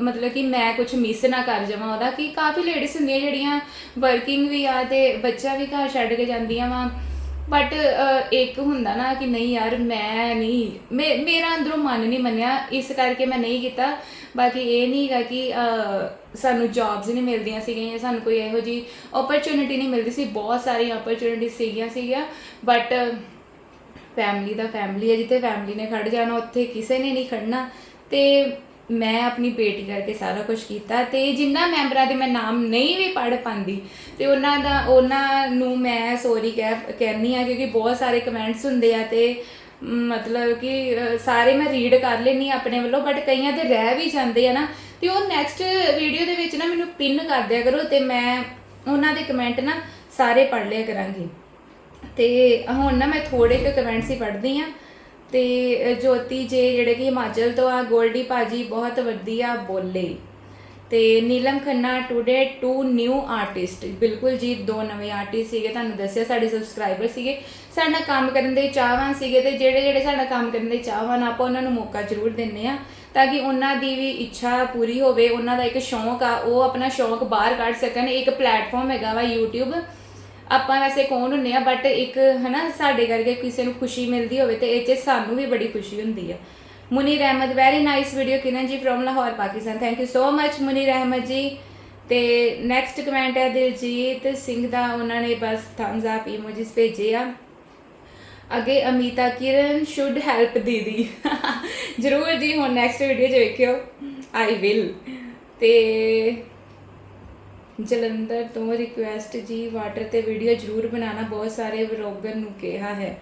ਮਤਲਬ ਕਿ ਮੈਂ ਕੁਝ ਮਿਸ ਨਾ ਕਰ ਜਾਵਾਂ ਉਹਦਾ, ਕਿ ਕਾਫੀ ਲੇਡੀਜ਼ ਹੁੰਦੀਆਂ ਜਿਹੜੀਆਂ ਵਰਕਿੰਗ ਵੀ ਆ ਤੇ ਬੱਚਾ ਵੀ ਘਰ ਛੱਡ ਕੇ ਜਾਂਦੀਆਂ ਵਾ। ਬਟ ਇੱਕ ਹੁੰਦਾ ਨਾ ਕਿ ਨਹੀਂ ਯਾਰ, ਮੈਂ ਨਹੀਂ, ਮੇ- ਮੇਰਾ ਅੰਦਰੋਂ ਮਨ ਨਹੀਂ ਮੰਨਿਆ, ਇਸ ਕਰਕੇ ਮੈਂ ਨਹੀਂ ਕੀਤਾ। ਬਾਕੀ ਇਹ ਨਹੀਂ ਹੈਗਾ ਕਿ ਸਾਨੂੰ ਜੌਬਸ ਨਹੀਂ ਮਿਲਦੀਆਂ ਸੀਗੀਆਂ ਸਾਨੂੰ ਕੋਈ ਇਹੋ ਜੀ ਓਪਰਚੁਨਿਟੀ ਨਹੀਂ ਮਿਲਦੀ ਸੀ। ਬਹੁਤ ਸਾਰੀਆਂ ਓਪਰਚ्युनिटी ਸੀਗੀਆਂ ਸੀਗੀਆਂ ਬਟ ਫੈਮਿਲੀ ਦਾ ਫੈਮਿਲੀ ਹੈ, ਜਿੱਥੇ ਫੈਮਿਲੀ ਨੇ ਖੜ ਜਾਣਾ, ਉੱਥੇ ਕਿਸੇ ਨੇ ਨਹੀਂ ਖੜਨਾ। ਤੇ ਮੈਂ ਆਪਣੀ ਬੇਟੀ ਕਰਕੇ ਸਾਰਾ ਕੁਝ ਕੀਤਾ ਤੇ ਜਿੰਨਾ ਮੈਂਬਰਾਂ ਦੇ ਮੈਂ ਨਾਮ ਨਹੀਂ ਵੀ ਪੜ ਪਾਉਂਦੀ ਤੇ ਉਹਨਾਂ ਦਾ, ਉਹਨਾਂ ਨੂੰ ਮੈਂ ਸੌਰੀ ਕਹਿ ਕਹਿਣੀ ਆ ਕਿਉਂਕਿ ਬਹੁਤ ਸਾਰੇ ਕਮੈਂਟਸ ਹੁੰਦੇ ਆ ਤੇ ਮਤਲਬ ਕਿ ਸਾਰੇ ਮੈਂ ਰੀਡ ਕਰ ਲੈਣੀ ਆਪਣੇ ਵੱਲੋਂ ਬਟ ਕਈਆਂ ਦੇ ਰਹਿ ਵੀ ਜਾਂਦੇ ਆ ਨਾ ਤੇ ਉਹ ਨੈਕਸਟ ਵੀਡੀਓ ਦੇ ਵਿੱਚ ਨਾ ਮੈਨੂੰ ਪਿੰਨ ਕਰ ਦਿਆ ਕਰੋ ਤੇ ਮੈਂ ਉਹਨਾਂ ਦੇ ਕਮੈਂਟ ਨਾ ਸਾਰੇ ਪੜ ਲਿਆ ਕਰਾਂਗੀ। ਤੇ ਹੁਣ ਨਾ ਮੈਂ ਥੋੜੇ ਕੁ ਕਮੈਂਟਸ ਹੀ ਪੜ੍ਹਦੀ ਆ ਤੇ ਜੋਤੀ ਜੇ ਜਿਹੜੇ ਕਿ ਹਿਮਾਚਲ ਤੋਂ ਆ, ਗੋਲਡੀ ਭਾਜੀ ਬਹੁਤ ਵਧੀਆ ਬੋਲੇ। ਤੇ Neelam Khanna today two new artist. ਬਿਲਕੁਲ ਜੀ, ਦੋ ਨਵੇਂ ਆਰਟਿਸਟ ਸੀਗੇ, ਤੁਹਾਨੂੰ ਦੱਸਿਆ ਸਾਡੇ ਸਬਸਕ੍ਰਾਈਬਰ ਸੀਗੇ। ਸਾਡੇ ਨਾਲ ਕੰਮ ਕਰਨ ਦੇ ਚਾਹਵਾਨ ਸੀਗੇ ਤੇ ਜਿਹੜੇ ਜਿਹੜੇ ਸਾਡਾ ਕੰਮ ਕਰਨ ਦੇ ਚਾਹਵਾਨ, ਆਪਾਂ ਉਹਨਾਂ ਨੂੰ ਮੌਕਾ ਜ਼ਰੂਰ ਦਿੰਨੇ ਆ ਤਾਂ ਕਿ ਉਹਨਾਂ ਦੀ ਵੀ ਇੱਛਾ ਪੂਰੀ ਹੋਵੇ, ਉਹਨਾਂ ਦਾ ਇੱਕ ਸ਼ੌਂਕ ਆ, ਉਹ ਆਪਣਾ ਸ਼ੌਂਕ ਬਾਹਰ ਕੱਢ ਸਕਣ। ਇੱਕ ਪਲੇਟਫਾਰਮ ਹੈਗਾ ਵਾ YouTube ਆਪਾਂ ਵੈਸੇ ਕੌਣ ਹੁੰਨੇ ਆ ਬਟ ਇੱਕ ਹਨਾ ਸਾਡੇ ਕਰਕੇ ਕਿਸੇ ਨੂੰ ਖੁਸ਼ੀ ਮਿਲਦੀ ਹੋਵੇ ਤੇ ਇਹ 'ਚ ਸਾਨੂੰ ਵੀ ਬੜੀ ਖੁਸ਼ੀ ਹੁੰਦੀ ਆ। Munir Ahmad very nice video Kiran ji from Lahore, Pakistan. Thank you so much Munir Ahmad ji. ਤੇ ਨੈਕਸਟ ਕਮੈਂਟ ਹੈ ਦਿਲਜੀਤ ਸਿੰਘ ਦਾ, ਉਹਨਾਂ ਨੇ ਬਸ ਥੰਬਸ ਅਪ ਇਮੋਜੀਸ ਭੇਜੇ ਆ। ਅੱਗੇ ਅਮੀਤਾ ਕਿਰਨ ਸ਼ੁੱਡ ਹੈਲਪ ਦੀਦੀ। ਜਰੂਰ ਜੀ, ਹੁਣ ਨੈਕਸਟ ਵੀਡੀਓ 'ਚ ਵੇਖਿਓ। ਆਈ ਵਿਲ ਤੇ ਜਲੰਧਰ ਤੋਂ ਰਿਕੁਐਸਟ ਜੀ ਵਾਟਰ ਤੇ ਵੀਡੀਓ ਜਰੂਰ ਬਣਾਉਣਾ, ਬਹੁਤ ਸਾਰੇ ਵਲੌਗਰ ਨੂੰ ਕਿਹਾ ਹੈ।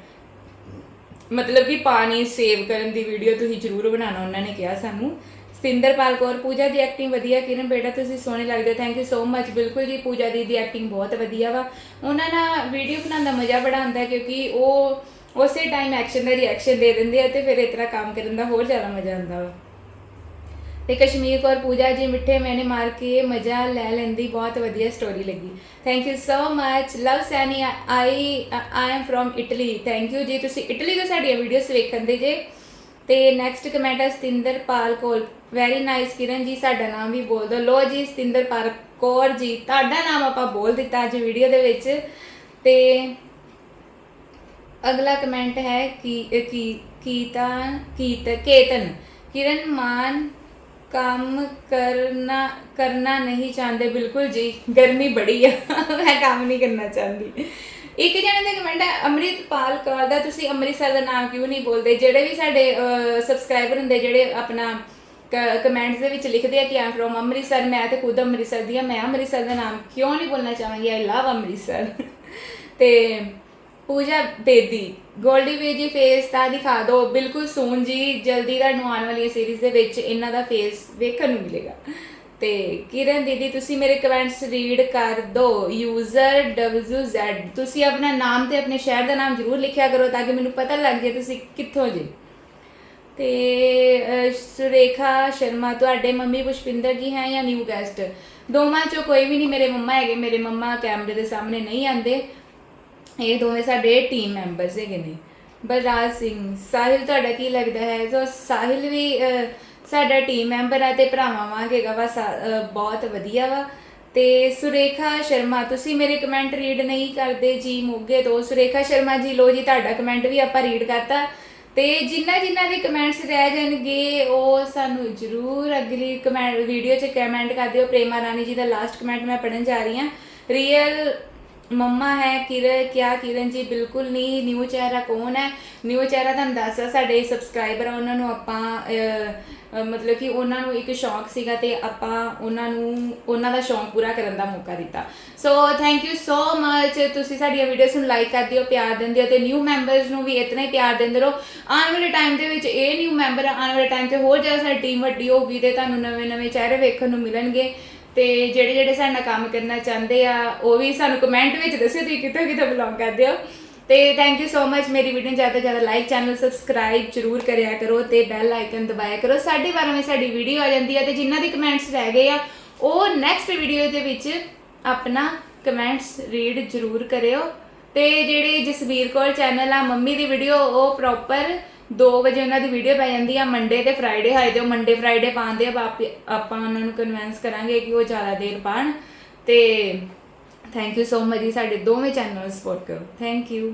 ਮਤਲਬ ਕਿ ਪਾਣੀ ਸੇਵ ਕਰਨ ਦੀ ਵੀਡੀਓ ਤੁਸੀਂ ਜਰੂਰ ਬਣਾਉਣਾ, ਉਹਨਾਂ ਨੇ ਕਿਹਾ ਸਾਨੂੰ। ਸਤਿੰਦਰਪਾਲ ਕੌਰ, ਪੂਜਾ ਦੀ ਐਕਟਿੰਗ ਵਧੀਆ, ਕਿਰਨ ਬੇਟਾ ਤੁਸੀਂ ਸੋਹਣੇ ਲੱਗਦੇ ਥੈਂਕ ਯੂ ਸੋ ਮੱਚ ਬਿਲਕੁਲ ਜੀ, ਪੂਜਾ ਦੀ ਦੀ ਐਕਟਿੰਗ ਬਹੁਤ ਵਧੀਆ ਵਾ। ਉਹਨਾਂ ਨਾਲ ਵੀਡੀਓ ਬਣਾਉਣ ਦਾ ਮਜ਼ਾ ਬੜਾ ਆਉਂਦਾ ਕਿਉਂਕਿ ਉਹ ਉਸੇ ਟਾਈਮ ਐਕਸ਼ਨ ਦਾ ਰਿਐਕਸ਼ਨ ਦੇ ਦਿੰਦੇ ਆ ਤੇ ਫਿਰ ਇਸ ਤਰ੍ਹਾਂ ਕੰਮ ਕਰਨ ਦਾ ਹੋਰ ਜ਼ਿਆਦਾ ਮਜ਼ਾ ਆਉਂਦਾ ਵਾ। ਤੇ ਕਸ਼ਮੀਰ ਕੌਰ ਪੂਜਾ ਜੀ ਮਿੱਠੇ ਮੈਨੇ ਮਾਰ ਕੇ ਮਜ਼ਾ ਲੈ ਲੈਂਦੀ, ਬਹੁਤ ਵਧੀਆ ਸਟੋਰੀ ਲੱਗੀ। Thank you so much Love Saini I I am from Italy thank you ਜੀ। ਤੁਸੀਂ ਇਟਲੀ ਤੋਂ ਸਾਡੀਆਂ ਵੀਡੀਓਜ਼ ਵੇਖਣ ਦੇ ਜੇ। ਤੇ ਨੈਕਸਟ ਕਮੈਂਟ ਹੈ ਸਤਿੰਦਰ ਪਾਲ ਕੋਲ। ਵੈਰੀ ਨਾਈਸ ਕਿਰਨ ਜੀ, ਸਾਡਾ ਨਾਮ ਵੀ ਬੋਲ ਦਿਓ। ਲੋ ਜੀ, ਸਤਿੰਦਰ ਪਾਲ ਕੌਰ ਜੀ, ਤੁਹਾਡਾ ਨਾਮ ਆਪਾਂ ਬੋਲ ਦਿੱਤਾ ਅੱਜ ਵੀਡੀਓ ਦੇ ਵਿੱਚ। ਤੇ ਅਗਲਾ ਕਮੈਂਟ ਹੈ ਕਿ, ਕੀ ਕੀਤਾ ਕੀਤ ਕੇਤਨ। ਕਿਰਨ ਮਾਨ ਕੰਮ ਕਰਨਾ ਕਰਨਾ ਨਹੀਂ ਚਾਹੁੰਦੇ, ਬਿਲਕੁਲ ਜੀ, ਗਰਮੀ ਬੜੀ ਆ। ਮੈਂ ਕੰਮ ਨਹੀਂ ਕਰਨਾ ਚਾਹੁੰਦੀ। ਇੱਕ ਜਣੇ ਦਾ ਕਮੈਂਟ ਹੈ, ਅੰਮ੍ਰਿਤਪਾਲ ਕੌਰ ਦਾ, ਤੁਸੀਂ ਅੰਮ੍ਰਿਤਸਰ ਦਾ ਨਾਮ ਕਿਉਂ ਨਹੀਂ ਬੋਲਦੇ? ਜਿਹੜੇ ਵੀ ਸਾਡੇ ਸਬਸਕ੍ਰਾਈਬਰ ਹੁੰਦੇ, ਜਿਹੜੇ ਆਪਣਾ ਕਮੈਂਟਸ ਦੇ ਵਿੱਚ ਲਿਖਦੇ ਆ ਕਿ ਆਮ ਫਰੋਮ ਅੰਮ੍ਰਿਤਸਰ, ਮੈਂ ਤੇ ਖੁਦ ਅੰਮ੍ਰਿਤਸਰ ਦੀ ਆ, ਮੈਂ ਅੰਮ੍ਰਿਤਸਰ ਦਾ ਨਾਮ ਕਿਉਂ ਨਹੀਂ ਬੋਲਣਾ ਚਾਹਾਂਗੀ? I love Amritsar. ਤੇ ਪੂਜਾ ਬੇਦੀ, ਗੋਲਡੀ ਵੇ ਜੀ ਫੇਸ ਤਾਂ ਦਿਖਾ ਦਿਓ, ਬਿਲਕੁਲ ਸੂਨ ਜੀ, ਜਲਦੀ ਤੁਹਾਨੂੰ ਆਉਣ ਵਾਲੀ ਸੀਰੀਜ਼ ਦੇ ਵਿੱਚ ਇਹਨਾਂ ਦਾ ਫੇਸ ਵੇਖਣ ਨੂੰ ਮਿਲੇਗਾ। ਤੇ ਕਿਰਨ ਦੀਦੀ, ਤੁਸੀਂ ਮੇਰੇ ਕਮੈਂਟਸ ਰੀਡ ਕਰ ਦਿਓ ਯੂਜ਼ਰ WZ ਤੁਸੀਂ ਆਪਣਾ ਨਾਮ ਤੇ ਆਪਣੇ ਸ਼ਹਿਰ ਦਾ ਨਾਮ ਜ਼ਰੂਰ ਲਿਖਿਆ ਕਰੋ ਤਾਂ ਕਿ ਮੈਨੂੰ ਪਤਾ ਲੱਗ ਜਾਏ ਤੁਸੀਂ ਕਿੱਥੋਂ ਜੀ। ਤੇ ਸੁਰੇਖਾ ਸ਼ਰਮਾ, ਤੁਹਾਡੇ ਮੰਮੀ ਪੁਸ਼ਪਿੰਦਰ ਜੀ ਹੈ ਜਾਂ ਨਿਊ ਗੈਸਟ ਦੋਵਾਂ ਚੋਂ ਕੋਈ ਵੀ ਨਹੀਂ, ਮੇਰੇ ਮੰਮਾ ਹੈਗੇ, ਮੇਰੇ ਮੰਮਾ ਕੈਮਰੇ ਦੇ ਸਾਹਮਣੇ ਨਹੀਂ ਆਉਂਦੇ। ਇਹ ਦੋਵੇਂ ਸਾਡੇ ਟੀਮ ਮੈਂਬਰਸ ਹੈਗੇ ਨੇ। ਬਲਰਾਜ ਸਿੰਘ, ਸਾਹਿਲ, ਤੁਹਾਡਾ ਕੀ ਲੱਗਦਾ ਹੈ? ਸੋ ਸਾਹਿਲ ਵੀ ਸਾਡਾ ਟੀਮ ਮੈਂਬਰ ਆ ਤੇ ਭਰਾਵਾਂ ਵਾਂਗ ਹੈਗਾ ਵਾ, ਸਾ- ਬਹੁਤ ਵਧੀਆ ਵਾ। ਤੇ ਸੁਰੇਖਾ ਸ਼ਰਮਾ, ਤੁਸੀਂ ਮੇਰੇ ਕਮੈਂਟ ਰੀਡ ਨਹੀਂ ਕਰਦੇ ਜੀ ਮੋਗੇ ਤੋਂ। ਸੁਰੇਖਾ ਸ਼ਰਮਾ ਜੀ ਲੋ ਜੀ, ਤੁਹਾਡਾ ਕਮੈਂਟ ਵੀ ਆਪਾਂ ਰੀਡ ਕਰਤਾ। ਤੇ ਜਿਨ੍ਹਾਂ ਜਿਨ੍ਹਾਂ ਦੇ ਕਮੈਂਟਸ ਰਹਿ ਜਾਣਗੇ, ਉਹ ਸਾਨੂੰ ਜਰੂਰ ਅਗਲੀ ਕਮੈਂਟ ਵੀਡੀਓ 'ਚ ਕਮੈਂਟ ਕਰ ਦਿਓ। ਪ੍ਰੇਮਾ ਰਾਣੀ ਜੀ ਦਾ ਲਾਸਟ ਕਮੈਂਟ ਮੈਂ ਪੜਨ ਜਾ ਰਹੀ ਹਾਂ। ਰੀਅਲ ਮੰਮਾ ਹੈ ਕਿਰਨ ਕਿਆ ਕਿਰਨ ਜੀ ਬਿਲਕੁਲ ਨਹੀਂ ਨਿਊ ਚਿਹਰਾ ਕੌਣ ਹੈ? ਨਿਊ ਚਿਹਰਾ ਤੁਹਾਨੂੰ ਦੱਸਿਆ ਸਾਡੇ ਸਬਸਕ੍ਰਾਈਬਰ ਆ ਉਹਨਾਂ ਨੂੰ ਆਪਾਂ ਅਹ, ਅਹ, ਮਤਲਬ ਕਿ ਉਹਨਾਂ ਨੂੰ ਇੱਕ ਸ਼ੌਂਕ ਸੀਗਾ ਤੇ ਆਪਾਂ ਉਹਨਾਂ ਨੂੰ ਉਹਨਾਂ ਦਾ ਸ਼ੌਂਕ ਪੂਰਾ ਕਰਨ ਦਾ ਮੌਕਾ ਦਿੱਤਾ। So thank you so much ਤੁਸੀਂ ਸਾਡੀਆਂ ਵੀਡੀਓਜ਼ ਨੂੰ ਲਾਈਕ ਕਰਦੇ ਹੋ ਪਿਆਰ ਦਿੰਦੇ ਹੋ ਤੇ ਨਿਊ ਮੈਂਬਰਸ ਨੂੰ ਵੀ ਇਤਨਾ ਹੀ ਪਿਆਰ ਦਿੰਦੇ ਰਹੋ। ਆਉਣ ਵਾਲੇ ਟਾਈਮ ਦੇ ਵਿੱਚ ਇਹ ਨਿਊ ਮੈਂਬਰ ਆਉਣ ਵਾਲੇ ਟਾਈਮ ਤੇ ਹੋਰ ਜ਼ਿਆਦਾ ਸਾਡੀ ਟੀਮ ਵੱਡੀ ਹੋਊਗੀ ਤੇ ਤੁਹਾਨੂੰ ਨਵੇਂ ਨਵੇਂ ਚਿਹਰੇ ਵੇਖਣ ਨੂੰ ਮਿਲਣਗੇ। ਤੇ ਜਿਹੜੇ ਜਿਹੜੇ ਸਾਡੇ ਨਾਲ ਕੰਮ ਕਰਨਾ ਚਾਹੁੰਦੇ ਆ, ਉਹ ਵੀ ਸਾਨੂੰ ਕਮੈਂਟ ਵਿੱਚ ਦੱਸਿਓ ਤੁਸੀਂ ਕਿੱਥੋਂ ਕਿੱਥੋਂ ਬਿਲੋਂਗ ਕਰਦੇ ਹੋ। ਤੇ ਥੈਂਕ ਯੂ ਸੋ ਮਚ ਮੇਰੀ ਵੀਡੀਓ ਨੂੰ ਜ਼ਿਆਦਾ ਤੋਂ ਜ਼ਿਆਦਾ ਲਾਈਕ ਚੈਨਲ ਸਬਸਕ੍ਰਾਈਬ ਜਰੂਰ ਕਰਿਆ ਕਰੋ ਤੇ ਬੈਲ ਆਈਕਨ ਦਬਾਇਆ ਕਰੋ। ਸਾਢੇ ਬਾਰਾਂ ਵਜੇ ਸਾਡੀ ਵੀਡੀਓ ਆ ਜਾਂਦੀ ਹੈ ਤੇ ਜਿਨ੍ਹਾਂ ਦੇ ਕਮੈਂਟਸ ਰਹਿ ਗਏ ਆ, ਉਹ ਨੈਕਸਟ ਵੀਡੀਓ ਦੇ ਵਿੱਚ ਆਪਣਾ ਕਮੈਂਟਸ ਰੀਡ ਜਰੂਰ ਕਰਿਓ। ਤੇ ਜਿਹੜੇ ਜਸਵੀਰ ਕੌਰ ਚੈਨਲ ਆ, ਮੰਮੀ ਦੀ ਵੀਡੀਓ ਉਹ ਪ੍ਰੋਪਰ 2 ਵਜੇ ਉਹਨਾਂ ਦੀ ਵੀਡੀਓ ਪੈ ਜਾਂਦੀ ਆ ਮੰਡੇ ਤੇ ਫਰਾਈਡੇ ਹਾਏ ਤੇ ਮੰਡੇ ਫਰਾਈਡੇ ਪਾਉਂਦੇ ਆ, ਬਾਪ- ਆਪਾਂ ਉਹਨਾਂ ਨੂੰ ਕਨਵਿੰਸ ਕਰਾਂਗੇ ਕਿ ਉਹ ਜ਼ਿਆਦਾ ਦੇਰ ਪਾਣ ਤੇ ਥੈਂਕ ਯੂ ਸੋ ਮਚ ਜੀ ਸਾਡੇ ਦੋਵੇਂ ਚੈਨਲ ਸਪੋਰਟ ਕਰੋ ਥੈਂਕ ਯੂ